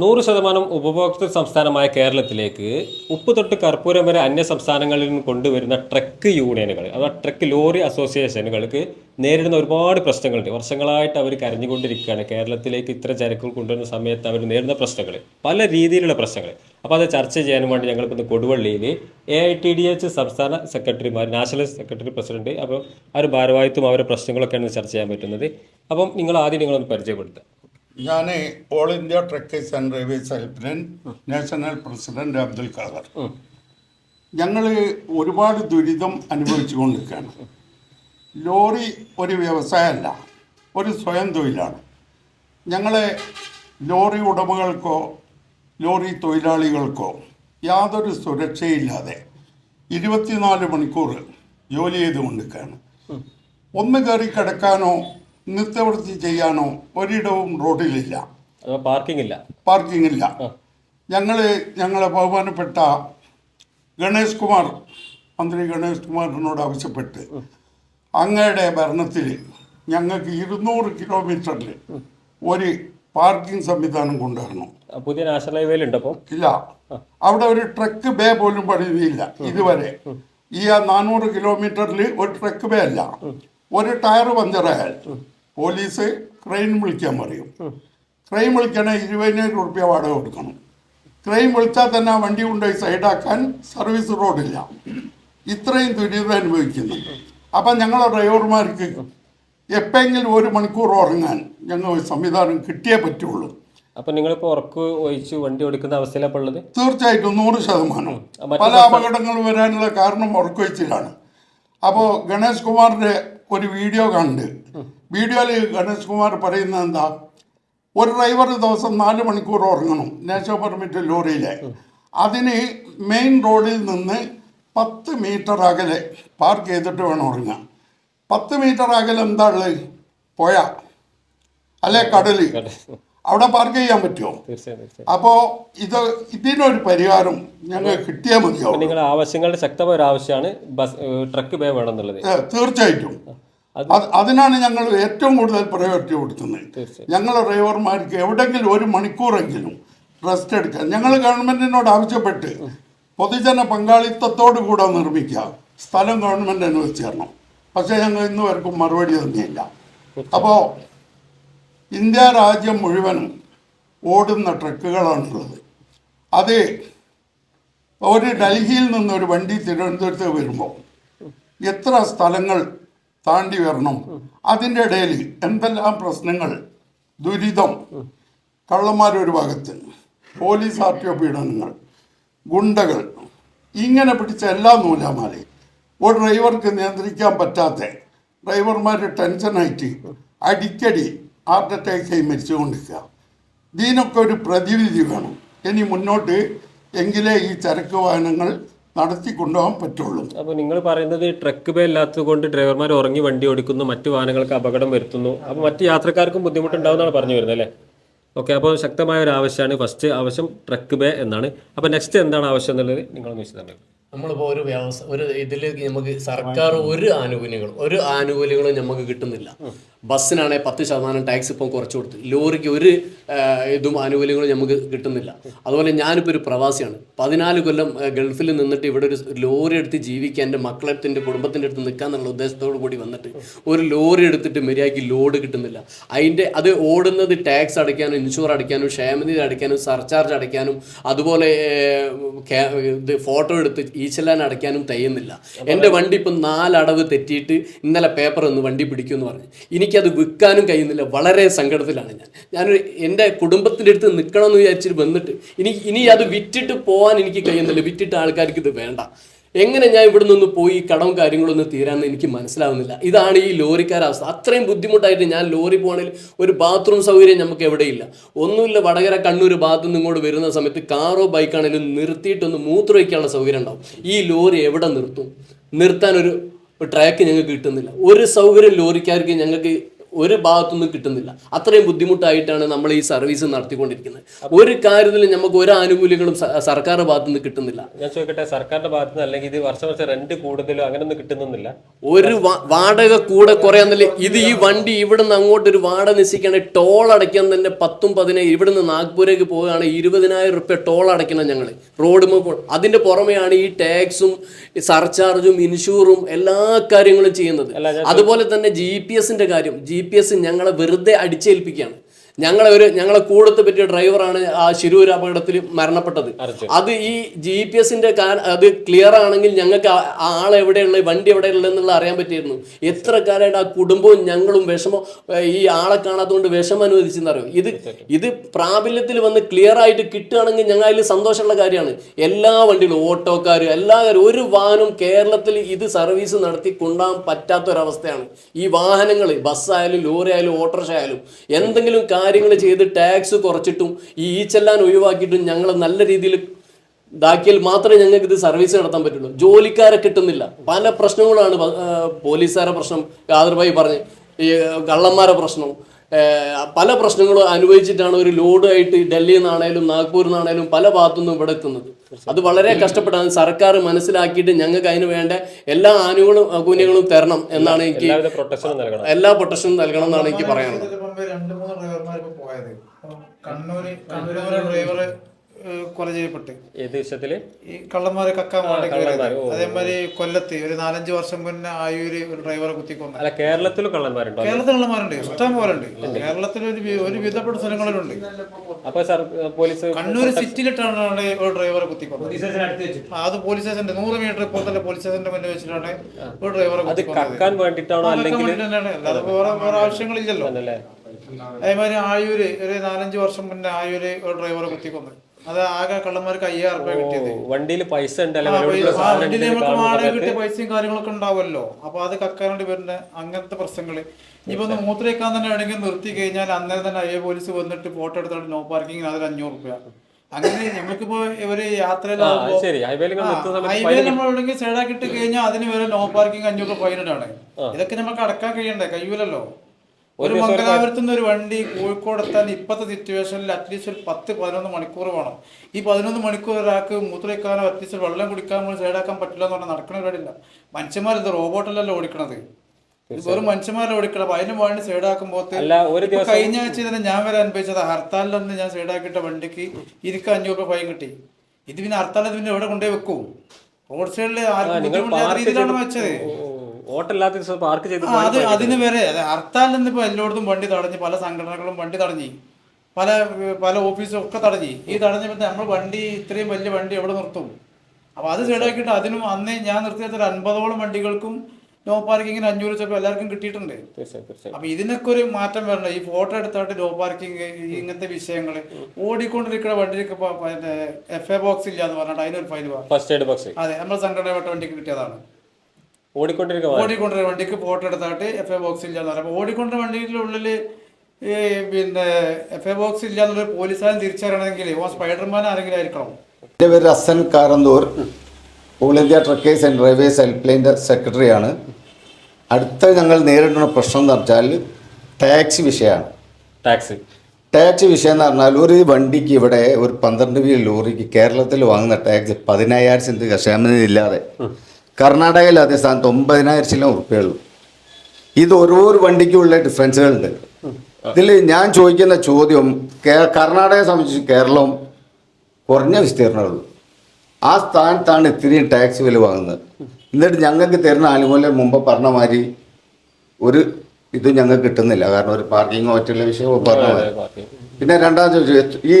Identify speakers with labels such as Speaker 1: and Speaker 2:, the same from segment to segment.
Speaker 1: നൂറ് ശതമാനം ഉപഭോക്തൃ സംസ്ഥാനമായ കേരളത്തിലേക്ക് ഉപ്പ് തൊട്ട് കർപ്പൂരം വരെ അന്യ സംസ്ഥാനങ്ങളിൽ നിന്ന് കൊണ്ടുവരുന്ന ട്രക്ക് യൂണിയനുകൾ അഥവാ ട്രക്ക് ലോറി അസോസിയേഷനുകൾക്ക് നേരിടുന്ന ഒരുപാട് പ്രശ്നങ്ങളുണ്ട്. വർഷങ്ങളായിട്ട് അവർ കരഞ്ഞുകൊണ്ടിരിക്കുകയാണ്. കേരളത്തിലേക്ക് ഇത്ര ചരക്കുകൾ കൊണ്ടുവരുന്ന സമയത്ത് അവർ നേരിടുന്ന പ്രശ്നങ്ങൾ പല രീതിയിലുള്ള പ്രശ്നങ്ങൾ. അപ്പോൾ അത് ചർച്ച ചെയ്യാനും വേണ്ടി ഞങ്ങൾക്കൊന്ന് കൊടുവള്ളിയിൽ A I T D H സംസ്ഥാന സെക്രട്ടറിമാർ നാഷണൽ സെക്രട്ടറി പ്രസിഡന്റ് അപ്പോൾ ആ ഒരു ഭാരവാഹിത്വം അവരുടെ പ്രശ്നങ്ങളൊക്കെയാണ് ചർച്ച ചെയ്യാൻ പറ്റുന്നത്. അപ്പം നിങ്ങൾ ആദ്യം നിങ്ങളൊന്ന് പരിചയപ്പെടുത്തുക.
Speaker 2: ഞാൻ all India truckers and drivers helpline national president Abdul Khader. ഞങ്ങൾ ഒരുപാട് ദുരിതം അനുഭവിച്ചു കൊണ്ടിരിക്കുകയാണ്. ലോറി ഒരു വ്യവസായമല്ല ഒരു സ്വയം തൊഴിലാണ്. ഞങ്ങളെ ലോറി ഉടമകൾക്കോ ലോറി തൊഴിലാളികൾക്കോ യാതൊരു സുരക്ഷയില്ലാതെ ഇരുപത്തിനാല് മണിക്കൂർ ജോലി ചെയ്തുകൊണ്ടിരിക്കുകയാണ്. ഒന്ന് കയറി കിടക്കാനോ നിത്യവൃത്തി ചെയ്യാനോ ഒരിടവും റോഡിലില്ല.
Speaker 1: പാർക്കിംഗ് ഇല്ല
Speaker 2: പാർക്കിംഗ് ഇല്ല ഞങ്ങൾ ഞങ്ങളെ ബഹുമാനപ്പെട്ട ഗണേഷ് കുമാർ മന്ത്രി ഗണേഷ് കുമാറിനോട് ആവശ്യപ്പെട്ട് അങ്ങയുടെ ഭരണത്തിൽ ഞങ്ങൾക്ക് ഇരുന്നൂറ് കിലോമീറ്ററിൽ ഒരു പാർക്കിംഗ് സംവിധാനം കൊണ്ടുവരണം.
Speaker 1: പുതിയ നാഷണൽ ഹൈവേയിലുണ്ട് ഉണ്ടപ്പോ
Speaker 2: ഇല്ല. അവിടെ ഒരു ട്രക്ക് ബേ പോലും പണിയുന്നില്ല ഇതുവരെ. ഈ ആ നാനൂറ് കിലോമീറ്ററിൽ ഒരു ട്രക്ക് ബേ അല്ല. ഒരു ടയർ പഞ്ചറായാൽ പോലീസ് ക്രെയിൻ വിളിക്കാൻ പറയും. ക്രെയിൻ വിളിക്കണേ ഇരുപതിനായിരം റുപ്യ വാടക കൊടുക്കണം. ക്രെയിൻ വിളിച്ചാൽ തന്നെ ആ വണ്ടി കൊണ്ടുപോയി സൈഡാക്കാൻ സർവീസ് റോഡില്ല. ഇത്രയും ദുരിതം അനുഭവിക്കുന്നു. അപ്പം ഞങ്ങളെ ഡ്രൈവർമാർക്ക് എപ്പോഴെങ്കിലും ഒരു മണിക്കൂർ ഉറങ്ങാൻ ഞങ്ങൾ സംവിധാനം കിട്ടിയേ പറ്റുള്ളൂ.
Speaker 1: നിങ്ങൾ നിങ്ങളിപ്പോൾ ഉറക്ക് ഒഴിച്ച് വണ്ടി ഓടിക്കുന്ന അവസ്ഥയിലാണ് ഉള്ളത്?
Speaker 2: തീർച്ചയായിട്ടും നൂറ് ശതമാനം. പല അപകടങ്ങൾ വരാനുള്ള കാരണം ഉറക്കൊഴിച്ചിലാണ് അപ്പോൾ ഗണേഷ് കുമാറിന്റെ ഒരു വീഡിയോ കണ്ട്. വീഡിയോയിൽ ഗണേഷ് കുമാർ പറയുന്നത് എന്താ? ഒരു ഡ്രൈവർ ദിവസം നാല് മണിക്കൂർ ഉറങ്ങണം. നാഷണൽ പെർമിറ്റ് ലോറിയിലെ. അതിന് മെയിൻ റോഡിൽ നിന്ന് പത്ത് മീറ്റർ അകലെ പാർക്ക് ചെയ്തിട്ട് വേണം ഉറങ്ങാൻ. പത്ത് മീറ്റർ അകലെ എന്താ ഉള്ളത്? പുഴ. അല്ലെ കടൽ? അവിടെ പാർക്ക് ചെയ്യാൻ പറ്റുമോ? അപ്പോ ഇത് ഇതിനൊരു പരിഹാരം ഞങ്ങൾ കിട്ടിയാൽ
Speaker 1: മതിയോ
Speaker 2: മതിയാവും
Speaker 1: നിങ്ങളുടെ ആവശ്യങ്ങളുടെ ശക്തമായ ഒരു ആവശ്യമാണ് ബസ് ട്രക്ക് പേ വേണം എന്നുള്ളത്
Speaker 2: ഏ, തീർച്ചയായിട്ടും. അതിനാണ് ഞങ്ങൾ ഏറ്റവും കൂടുതൽ പ്രയോറിറ്റി കൊടുക്കുന്നത്. ഞങ്ങളെ ഡ്രൈവർമാർക്ക് എവിടെയെങ്കിലും ഒരു മണിക്കൂറെങ്കിലും റെസ്റ്റ് എടുക്കാൻ. ഞങ്ങൾ ഗവൺമെന്റിനോട് ആവശ്യപ്പെട്ട് പൊതുജന പങ്കാളിത്തത്തോടു കൂടെ നിർമ്മിക്കാം സ്ഥലം ഗവൺമെന്റ് അനുവദിച്ചു തരണം പക്ഷേ ഞങ്ങൾ ഇന്ന് വരെക്കും മറുപടി തന്നെയില്ല അപ്പോൾ ഇന്ത്യ രാജ്യം മുഴുവനും ഓടുന്ന ട്രക്കുകളാണുള്ളത്. അത് ഒരു ഡൽഹിയിൽ നിന്ന് ഒരു വണ്ടി തിരുവനന്തപുരത്ത് വരുമ്പോൾ എത്ര സ്ഥലങ്ങൾ താണ്ടി വരണം. അതിന്റെ ഇടയിൽ എന്തെല്ലാം പ്രശ്നങ്ങൾ? ദുരിതം. കള്ളന്മാരൊരു ഭാഗത്ത് പോലീസ് ആർ ടി ഒ പീഡനങ്ങൾ ഗുണ്ടകൾ. ഇങ്ങനെ പിടിച്ച എല്ലാ നൂലാമാലയും. ഒരു ഡ്രൈവർക്ക് നിയന്ത്രിക്കാൻ പറ്റാത്ത ഡ്രൈവർമാർ ടെൻഷനായിട്ട് അടിക്കടി ഹാർട്ട് അറ്റാക്കായി മരിച്ചുകൊണ്ടിരിക്കുക. ഇതിനൊക്കെ ഒരു പ്രതിവിധി വേണം. ഇനി മുന്നോട്ട് എങ്കിലേ ഈ ചരക്ക് വാഹനങ്ങൾ നടത്തി കൊണ്ടുപോകാൻ പറ്റുള്ളൂ.
Speaker 1: അപ്പോൾ നിങ്ങൾ പറയുന്നത് ട്രക്ക് ബേ ഇല്ലാത്തത് കൊണ്ട് ഡ്രൈവർമാർ ഉറങ്ങി വണ്ടി ഓടിക്കുന്നു മറ്റു വാഹനങ്ങൾക്ക് അപകടം വരുത്തുന്നു. അപ്പോൾ മറ്റു യാത്രക്കാർക്കും ബുദ്ധിമുട്ടുണ്ടാവുന്നതാണ് പറഞ്ഞു വരുന്നത് അല്ലേ? ഓക്കെ അപ്പോൾ ശക്തമായ ഒരു ആവശ്യമാണ്. ഫസ്റ്റ് ആവശ്യം ട്രക്ക് ബേ എന്നാണ്. അപ്പോൾ നെക്സ്റ്റ് എന്താണ് ആവശ്യം എന്നുള്ളത് നിങ്ങൾ വിശദമാക്കും
Speaker 3: നമ്മളിപ്പോൾ ഒരു വ്യവസായ ഒരു ഇതിൽ നമുക്ക് സർക്കാർ ഒരു ആനുകൂല്യങ്ങളും ഒരു ആനുകൂല്യങ്ങളും നമുക്ക് കിട്ടുന്നില്ല. ബസ്സിനാണെങ്കിൽ പത്ത് ശതമാനം ടാക്സ് ഇപ്പം കുറച്ച് കൊടുത്തു. ലോറിക്ക് ഒരു ഇതും ആനുകൂല്യങ്ങളും നമുക്ക് കിട്ടുന്നില്ല. അതുപോലെ ഞാനിപ്പോൾ ഒരു പ്രവാസിയാണ്. പതിനാല് കൊല്ലം ഗൾഫിൽ നിന്നിട്ട് ഇവിടെ ഒരു ലോറി എടുത്ത് ജീവിക്കാൻ എന്റെ മക്കളെടുത്ത് എന്റെ കുടുംബത്തിന്റെ അടുത്ത് നിൽക്കാന്നുള്ള ഉദ്ദേശത്തോടു കൂടി വന്നിട്ട് ഒരു ലോറി എടുത്തിട്ട് മര്യാദയ്ക്ക് ലോഡ് കിട്ടുന്നില്ല. അതിന്റെ അത് ഓടുന്നത് ടാക്സ് അടയ്ക്കാനും ഇൻഷുർ അടയ്ക്കാനും ക്ഷേമനിധി അടയ്ക്കാനും സർചാർജ് അടയ്ക്കാനും അതുപോലെ ഇത് ഫോട്ടോ എടുത്ത് ഈച്ചലാൻ അടയ്ക്കാനും തയ്യുന്നില്ല. എന്റെ വണ്ടി ഇപ്പം നാലടവ് തെറ്റിയിട്ട് ഇന്നലെ പേപ്പർ ഒന്ന് വണ്ടി പിടിക്കുമെന്ന് പറഞ്ഞു. എനിക്കത് വിൽക്കാനും കഴിയുന്നില്ല. വളരെ സങ്കടത്തിലാണ് ഞാൻ. ഞാനൊരു എന്റെ കുടുംബത്തിന്റെ അടുത്ത് നിൽക്കണമെന്ന് വിചാരിച്ചിട്ട് വന്നിട്ട് ഇനി ഇനി അത് വിറ്റിട്ട് പോകാൻ എനിക്ക് കഴിയുന്നില്ല. വിറ്റിട്ട് ആൾക്കാർക്ക് ഇത് വേണ്ട. എങ്ങനെ ഞാൻ ഇവിടെ നിന്ന് പോയി കടവും കാര്യങ്ങളൊന്നും തീരാമെന്ന് എനിക്ക് മനസ്സിലാവുന്നില്ല. ഇതാണ് ഈ ലോറിക്കാരവസ്ഥ അത്രയും ബുദ്ധിമുട്ടായിട്ട് ഞാൻ ലോറി പോകണമെങ്കിൽ ഒരു ബാത്റൂം സൗകര്യം നമുക്ക് എവിടെയില്ല. ഒന്നുമില്ല വടകര കണ്ണൂർ ഭാഗത്തു നിന്ന് ഇങ്ങോട്ട് വരുന്ന സമയത്ത് കാറോ ബൈക്കാണെങ്കിലും നിർത്തിയിട്ടൊന്ന് മൂത്രമൊഴിക്കാനുള്ള സൗകര്യം ഉണ്ടാവും. ഈ ലോറി എവിടെ നിർത്തും? നിർത്താൻ ഒരു ട്രാക്ക് ഞങ്ങൾക്ക് കിട്ടുന്നില്ല. ഒരു സൗകര്യം ലോറിക്കാർക്ക് ഞങ്ങൾക്ക് ഒരു ഭാഗത്തുനിന്നും കിട്ടുന്നില്ല. അത്രയും ബുദ്ധിമുട്ടായിട്ടാണ് നമ്മൾ ഈ സർവീസ് നടത്തിക്കൊണ്ടിരിക്കുന്നത്. ഒരു കാര്യത്തിൽ നമുക്ക് ഒരു ആനുകൂല്യങ്ങളും സർക്കാരിന്റെ സർക്കാർ ഭാഗത്തുനിന്ന് കിട്ടുന്നില്ല.
Speaker 1: ഞാൻ ചോദിക്കട്ടെ സർക്കാരിന്റെ ഭാഗത്തുനിന്ന് അല്ലെങ്കിൽ ഇത് വർഷം വർഷം റെന്റ് കൂടുതലോ അങ്ങനെയൊന്നും കിട്ടുന്നില്ല
Speaker 3: ഒരു വാടക കൂടെ കുറയാന്നില്ല ഇത് ഈ വണ്ടി ഇവിടുന്ന് അങ്ങോട്ട് ഒരു വാടക നിശ്ചയിക്കുകയാണെങ്കിൽ ടോൾ അടയ്ക്കാൻ തന്നെ പത്തും പതിനായിരം ഇവിടുന്ന് നാഗ്പൂരേക്ക് പോവുകയാണെങ്കിൽ ഇരുപതിനായിരം റുപ്യ ടോൾ അടയ്ക്കണം ഞങ്ങൾ റോഡ് അതിന്റെ പുറമെയാണ് ഈ ടാക്സും സർചാർജും ഇൻഷൂറും എല്ലാ കാര്യങ്ങളും ചെയ്യുന്നത്. അതുപോലെ തന്നെ ജി പി എസിന്റെ കാര്യം ജി പി എസ് ഞങ്ങളെ വെറുതെ അടിച്ചേൽപ്പിക്കുകയാണ്. ഞങ്ങളെ ഒരു ഞങ്ങളെ കൂടത്ത് പറ്റിയ ഡ്രൈവറാണ് ആ ശിരൂർ അപകടത്തിൽ മരണപ്പെട്ടത്. അത് ഈ ജി പി എസിന്റെ അത് ക്ലിയർ ആണെങ്കിൽ ഞങ്ങൾക്ക് ആ- ആൾ എവിടെയുള്ള വണ്ടി എവിടെയുള്ള എന്നുള്ള അറിയാൻ പറ്റിയിരുന്നു. എത്ര കാലമായിട്ട് ആ കുടുംബവും ഞങ്ങളും വിഷമം ഈ ആളെ കാണാത്തതുകൊണ്ട് വിഷമം അനുവദിച്ചെന്നറിയോ? ഇത് ഇത് പ്രാബല്യത്തിൽ വന്ന് ക്ലിയർ ആയിട്ട് കിട്ടുകയാണെങ്കിൽ ഞങ്ങൾ അതിൽ സന്തോഷമുള്ള കാര്യമാണ്. എല്ലാ വണ്ടികളും ഓട്ടോക്കാർ എല്ലാ കാര്യം ഒരു വാഹനം കേരളത്തിൽ ഇത് സർവീസ് നടത്തി കൊണ്ടുപോകാൻ പറ്റാത്തൊരവസ്ഥയാണ്. ഈ വാഹനങ്ങൾ ബസ്സായാലും ലോറി ആയാലും ഓട്ടോറിക്ഷ ആയാലും എന്തെങ്കിലും കാര്യങ്ങൾ ചെയ്ത് ടാക്സ് കുറച്ചിട്ടും ഈ ഈച്ചെല്ലാൻ ഒഴിവാക്കിയിട്ടും ഞങ്ങൾ നല്ല രീതിയിൽ ഇതാക്കിയാൽ മാത്രമേ ഞങ്ങൾക്ക് ഇത് സർവീസ് നടത്താൻ പറ്റുള്ളൂ. ജോലിക്കാരെ കിട്ടുന്നില്ല. പല പ്രശ്നങ്ങളാണ് പോലീസുകാരെ പ്രശ്നം യാദർഭായി പറഞ്ഞ് ഈ കള്ളന്മാരെ പ്രശ്നം. പല പ്രശ്നങ്ങളും അനുഭവിച്ചിട്ടാണ് ഒരു ലോഡായിട്ട് ഡൽഹിയിൽ നിന്നാണേലും നാഗ്പൂരിൽ നിന്നാണേലും പല ഭാഗത്തുനിന്നും ഇവിടെ എത്തുന്നത്. അത് വളരെ കഷ്ടപ്പെട്ടാണ്. സർക്കാർ മനസ്സിലാക്കിയിട്ട് ഞങ്ങൾക്ക് അതിന് വേണ്ട എല്ലാ ആനുകൂല്യങ്ങളും തരണം എന്നാണ് എനിക്ക് എല്ലാ പ്രൊട്ടക്ഷനും നൽകണം എന്നാണ് എനിക്ക് പറയാനുള്ളത്.
Speaker 4: രണ്ട് മൂന്ന് ഡ്രൈവർമാർ ഇപ്പൊ പോയത്. കണ്ണൂര് കണ്ണൂര് ഡ്രൈവർ കൊല ചെയ്യപ്പെട്ട്
Speaker 1: ഏത് വിഷയത്തിൽ
Speaker 4: ഈ കള്ളന്മാരെ കക്കാൻ അതേമാതിരി കൊല്ലത്ത് ഒരു നാലഞ്ച് വർഷം മുന്നേ ആയൂര് ഒരു ഡ്രൈവറെ കുത്തിക്കൊന്നു.
Speaker 1: അല്ല കേരളത്തിലും കള്ളന്മാരുണ്ടോ?
Speaker 4: കേരളത്തിൽ കള്ളന്മാരുണ്ട്. ഇഷ്ടം പോലെ ഉണ്ട്. കേരളത്തിൽ ഒരു ഒരു വിധപ്പെട്ട സ്ഥലങ്ങളിലുണ്ട്.
Speaker 1: അപ്പൊ സർ പോലീസ്
Speaker 4: കണ്ണൂർ സിറ്റിയിലിട്ടാണ് ഒരു ഡ്രൈവറെ കുത്തിക്കൊന്നത്. അത് പോലീസ് സ്റ്റേഷന്റെ നൂറ് മീറ്റർ ഇപ്പോൾ തന്നെ പോലീസ് സ്റ്റേഷന്റെ മുന്നിൽ വെച്ചിട്ടാണ് ഒരു ഡ്രൈവറെ
Speaker 1: കക്കാൻ വേണ്ടിയിട്ടാണോ
Speaker 4: ആ,
Speaker 1: അല്ലെങ്കിൽ
Speaker 4: വെക്കാൻ വേണ്ടി തന്നെയാണ്. അല്ലാതെ വേറെ വേറെ ആവശ്യങ്ങളില്ലല്ലോ. അതേമാതിരി ആയൂര് ഒരു നാലഞ്ച് വർഷം മുന്നേ ആയൂര് ഒരു ഡ്രൈവറെ കുത്തിക്കൊന്നു അത് ആകെ കള്ളന്മാർക്ക് അയ്യായിരം രൂപ കിട്ടിയത്.
Speaker 1: വണ്ടിയിൽ പൈസ ഉണ്ടെന്ന്
Speaker 4: നമുക്ക് വാടക കിട്ടിയ പൈസയും കാര്യങ്ങളൊക്കെ ഉണ്ടാവുമല്ലോ. അപ്പൊ അത് കക്കാൻ വേണ്ടി വരുന്ന അങ്ങനത്തെ പ്രശ്നങ്ങൾ. ഇനിയിപ്പോ ഒന്ന് മൂത്രയ്ക്കാൻ തന്നെ വേണമെങ്കിൽ നിർത്തി കഴിഞ്ഞാൽ അന്നേരം തന്നെ അയ്യ പോലീസ് വന്നിട്ട് ഫോട്ടോ എടുത്തോണ്ട് നോ പാർക്കിങ്ങിന് അതിൽ അഞ്ഞൂറ് രൂപ. അങ്ങനെ നമുക്കിപ്പോ ഇവർ
Speaker 1: ശരി. ഹൈവേയിൽ
Speaker 4: ഹൈവേ നമ്മൾ എവിടെയെങ്കിലും സൈഡാക്കിട്ട് കഴിഞ്ഞാൽ അതിന് വരെ നോ പാർക്കിംഗ് അഞ്ഞൂറ് രൂപ ഫൈനാണ് ഇതൊക്കെ നമുക്ക് അടക്കാൻ കഴിയണ്ടേ? കഴിയൂലല്ലോ. ഒരു മംഗലാപുരത്ത് നിന്ന് ഒരു വണ്ടി കോഴിക്കോട് എത്താൻ ഇപ്പോഴത്തെ സിറ്റുവേഷനിൽ അറ്റ്ലീസ്റ്റ് ഒരു പത്ത് പതിനൊന്ന് മണിക്കൂർ വേണം. ഈ പതിനൊന്ന് മണിക്കൂർ ഒരാൾക്ക് മൂത്രയ്ക്കാനോ അറ്റ്ലീസ്റ്റ് വെള്ളം കുടിക്കാൻ പോലും സൈഡാക്കാൻ പറ്റില്ല എന്ന് പറഞ്ഞാൽ നടക്കണ കാര്യമില്ല മനുഷ്യന്മാരിത് റോബോട്ടല്ലല്ലോ ഓടിക്കണത്? വെറും മനുഷ്യന്മാരെ ഓടിക്കണം അപ്പൊ അതിന് വേണ്ടി സൈഡാക്കുമ്പോൾ കഴിഞ്ഞ ആഴ്ച തന്നെ ഞാൻ വരെ അനുഭവിച്ചത്. ഹർത്താലിൽ നിന്ന് ഞാൻ സൈഡാക്കിയിട്ട വണ്ടിക്ക് ഇരിക്കാൻ അഞ്ഞൂറ് രൂപ ഫൈൻ കിട്ടി. ഇത് പിന്നെ ഹർത്താലിൽ പിന്നെ എവിടെ കൊണ്ടുപോയി വെക്കും? റോഡ് സൈഡിൽ ആർക്കും വെച്ചത്.
Speaker 1: ഓട്ടല്ലാത്ത ദിവസം പാർക്ക് ചെയ്ത്
Speaker 4: അത് അതിന് വരെ. ഹർത്താൽ ഹർത്താലിൽ നിന്ന് ഇപ്പൊ എല്ലായിടത്തും വണ്ടി തടഞ്ഞു പല സംഘടനകളും വണ്ടി തടഞ്ഞു പല പല ഓഫീസും ഒക്കെ തടഞ്ഞു. ഈ തടഞ്ഞപ്പോൾ നമ്മൾ വണ്ടി ഇത്രയും വലിയ വണ്ടി എവിടെ നിർത്തും? അപ്പൊ അത് സൈഡാക്കിയിട്ട് അതിനും അന്നേ ഞാൻ നിർത്തിയത് ഒരു അൻപതോളം വണ്ടികൾക്കും നോ പാർക്കിങ്ങിന് അഞ്ഞൂറ് ചിലപ്പോൾ എല്ലാവർക്കും കിട്ടിയിട്ടുണ്ട്. അപ്പൊ ഇതിനൊക്കെ ഒരു മാറ്റം വരണം. ഈ ഫോട്ടോ എടുത്തോട്ട് നോ പാർക്കിംഗ് ഇങ്ങനത്തെ വിഷയങ്ങൾ ഓടിക്കൊണ്ടിരിക്കുന്ന വണ്ടിക്ക് എഫ് എ ബോക്സ് ഇല്ല എന്ന് പറഞ്ഞിട്ട് അതിനൊരു ഫയൽ വാ.
Speaker 1: ഫസ്റ്റ് എയ്ഡ് ബോക്സ്
Speaker 4: അതെ നമ്മുടെ സംഘടനപ്പെട്ട വണ്ടിക്ക് കിട്ടിയതാണ്.
Speaker 1: ഓടിക്കൊണ്ടിരിക്കുക
Speaker 4: ഓടിക്കൊണ്ടിരുന്ന വണ്ടിക്ക് ഫോട്ടോ എടുത്താട്ട് എഫ് എ ബോക്സ് ഇല്ല എന്ന് പറയുമ്പോൾ ഓടിക്കൊണ്ടിരുന്ന വണ്ടിയുടെ ഉള്ളിൽ ഈ പിന്നെ എഫ് എ ബോക്സ് ഇല്ല എന്നുള്ള പോലീസുകാരൻ തിരിച്ചറിയണമെങ്കിൽ ഓ സ്പൈഡർമാൻ ആരെങ്കിലും ആയിരിക്കണം.
Speaker 5: എന്റെ പേര് Hassan Karanthur. All India truckers and drivers help ലൈന്റെ സെക്രട്ടറിയാണ്. അടുത്ത ഞങ്ങൾ നേരിടുന്ന പ്രശ്നം എന്ന് പറഞ്ഞാൽ ടാക്സി വിഷയമാണ്.
Speaker 1: ടാക്സി.
Speaker 5: ടാക്സി വിഷയം എന്ന് പറഞ്ഞാൽ ഒരു വണ്ടിക്ക് ഇവിടെ ഒരു പന്ത്രണ്ട് വീൽ ലോറിക്ക് കേരളത്തിൽ വാങ്ങുന്ന ടാക്സി പതിനായിരം സെന്റ് ക്ഷേമനിധി ഇല്ലാതെ. കർണാടകയിൽ അതേ സ്ഥാനത്ത് ഒമ്പതിനായിരം ചില ഉറുപ്പയുള്ളൂ ഇത് ഓരോ വണ്ടിക്കുള്ള ഡിഫറൻസുകളുണ്ട് ഇതിൽ ഞാൻ ചോദിക്കുന്ന ചോദ്യം കർണാടകയെ സംബന്ധിച്ച് കേരളം കുറഞ്ഞ വിസ്തീർണമുള്ളൂ. ആ സ്ഥാനത്താണ് ഇത്രയും ടാക്സ് വില വാങ്ങുന്നത്. എന്നിട്ട് ഞങ്ങൾക്ക് തരുന്ന ആനുകൂല്യം മുമ്പ് പറഞ്ഞ മാതിരി ഒരു ഇത് ഞങ്ങൾക്ക് കിട്ടുന്നില്ല. കാരണം ഒരു പാർക്കിംഗ് മറ്റുള്ള വിഷയമോ പറഞ്ഞ മാതിരി. പിന്നെ രണ്ടാമത്തെ ചോദിച്ചു ഈ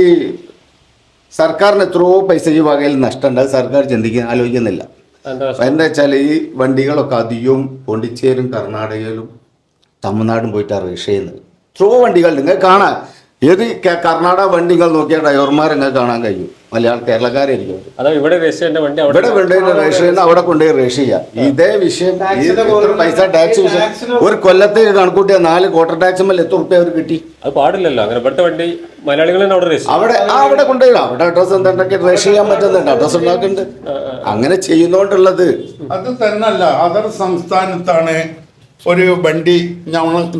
Speaker 5: സർക്കാരിന് എത്രയോ പൈസ ഈ വകയിൽ നഷ്ടമുണ്ട്. സർക്കാർ ചിന്തിക്കാൻ ആലോചിക്കുന്നില്ല.
Speaker 1: എന്താ
Speaker 5: വെച്ചാൽ ഈ വണ്ടികളൊക്കെ അധികവും പോണ്ടിച്ചേരും കർണാടകയിലും തമിഴ്നാടും പോയിട്ടാണ് രജിസ്റ്റർ ചെയ്യുന്നത്. എത്രയോ വണ്ടികൾ നിങ്ങൾ കാണാൻ ഏത് കർണാടക വണ്ടികൾ നോക്കിയാൽ ഡ്രൈവർമാർ നിങ്ങൾ കാണാൻ കഴിയും. മലയാള കേരളക്കാരായിരിക്കും.
Speaker 1: ഇവിടെ അവിടെ
Speaker 5: ഇവിടെ കൊണ്ടുപോയി രജിസ്റ്റർ ചെയ്യുന്ന അവിടെ കൊണ്ടുപോയി രജിസ്റ്റർ ചെയ്യാം. ഇതേ വിഷയം പൈസ ടാക്സ് വിഷയം. ഒരു കൊല്ലത്തേക്ക് കണക്കൂട്ടിയ നാല് ക്വാർട്ടർ ടാക്സ് മേലെ എത്ര റുപ്യ അവർ കിട്ടി?
Speaker 1: അത് പാടില്ലല്ലോ അങ്ങനെ ഇവിടുത്തെ വണ്ടി മലയാളികൾ തന്നെ അവിടെ
Speaker 5: അവിടെ കൊണ്ടുപോയി. അവിടെ അഡ്രസ് എന്താ രജിസ്റ്റർ ചെയ്യാൻ പറ്റുന്നുണ്ട്. അഡ്രസ് ഉണ്ടാക്കുന്നുണ്ട്. അങ്ങനെ ചെയ്യുന്നോണ്ടുള്ളത്.
Speaker 2: അത് തന്നല്ല അതർ സംസ്ഥാനത്താണ് ഒരു വണ്ടി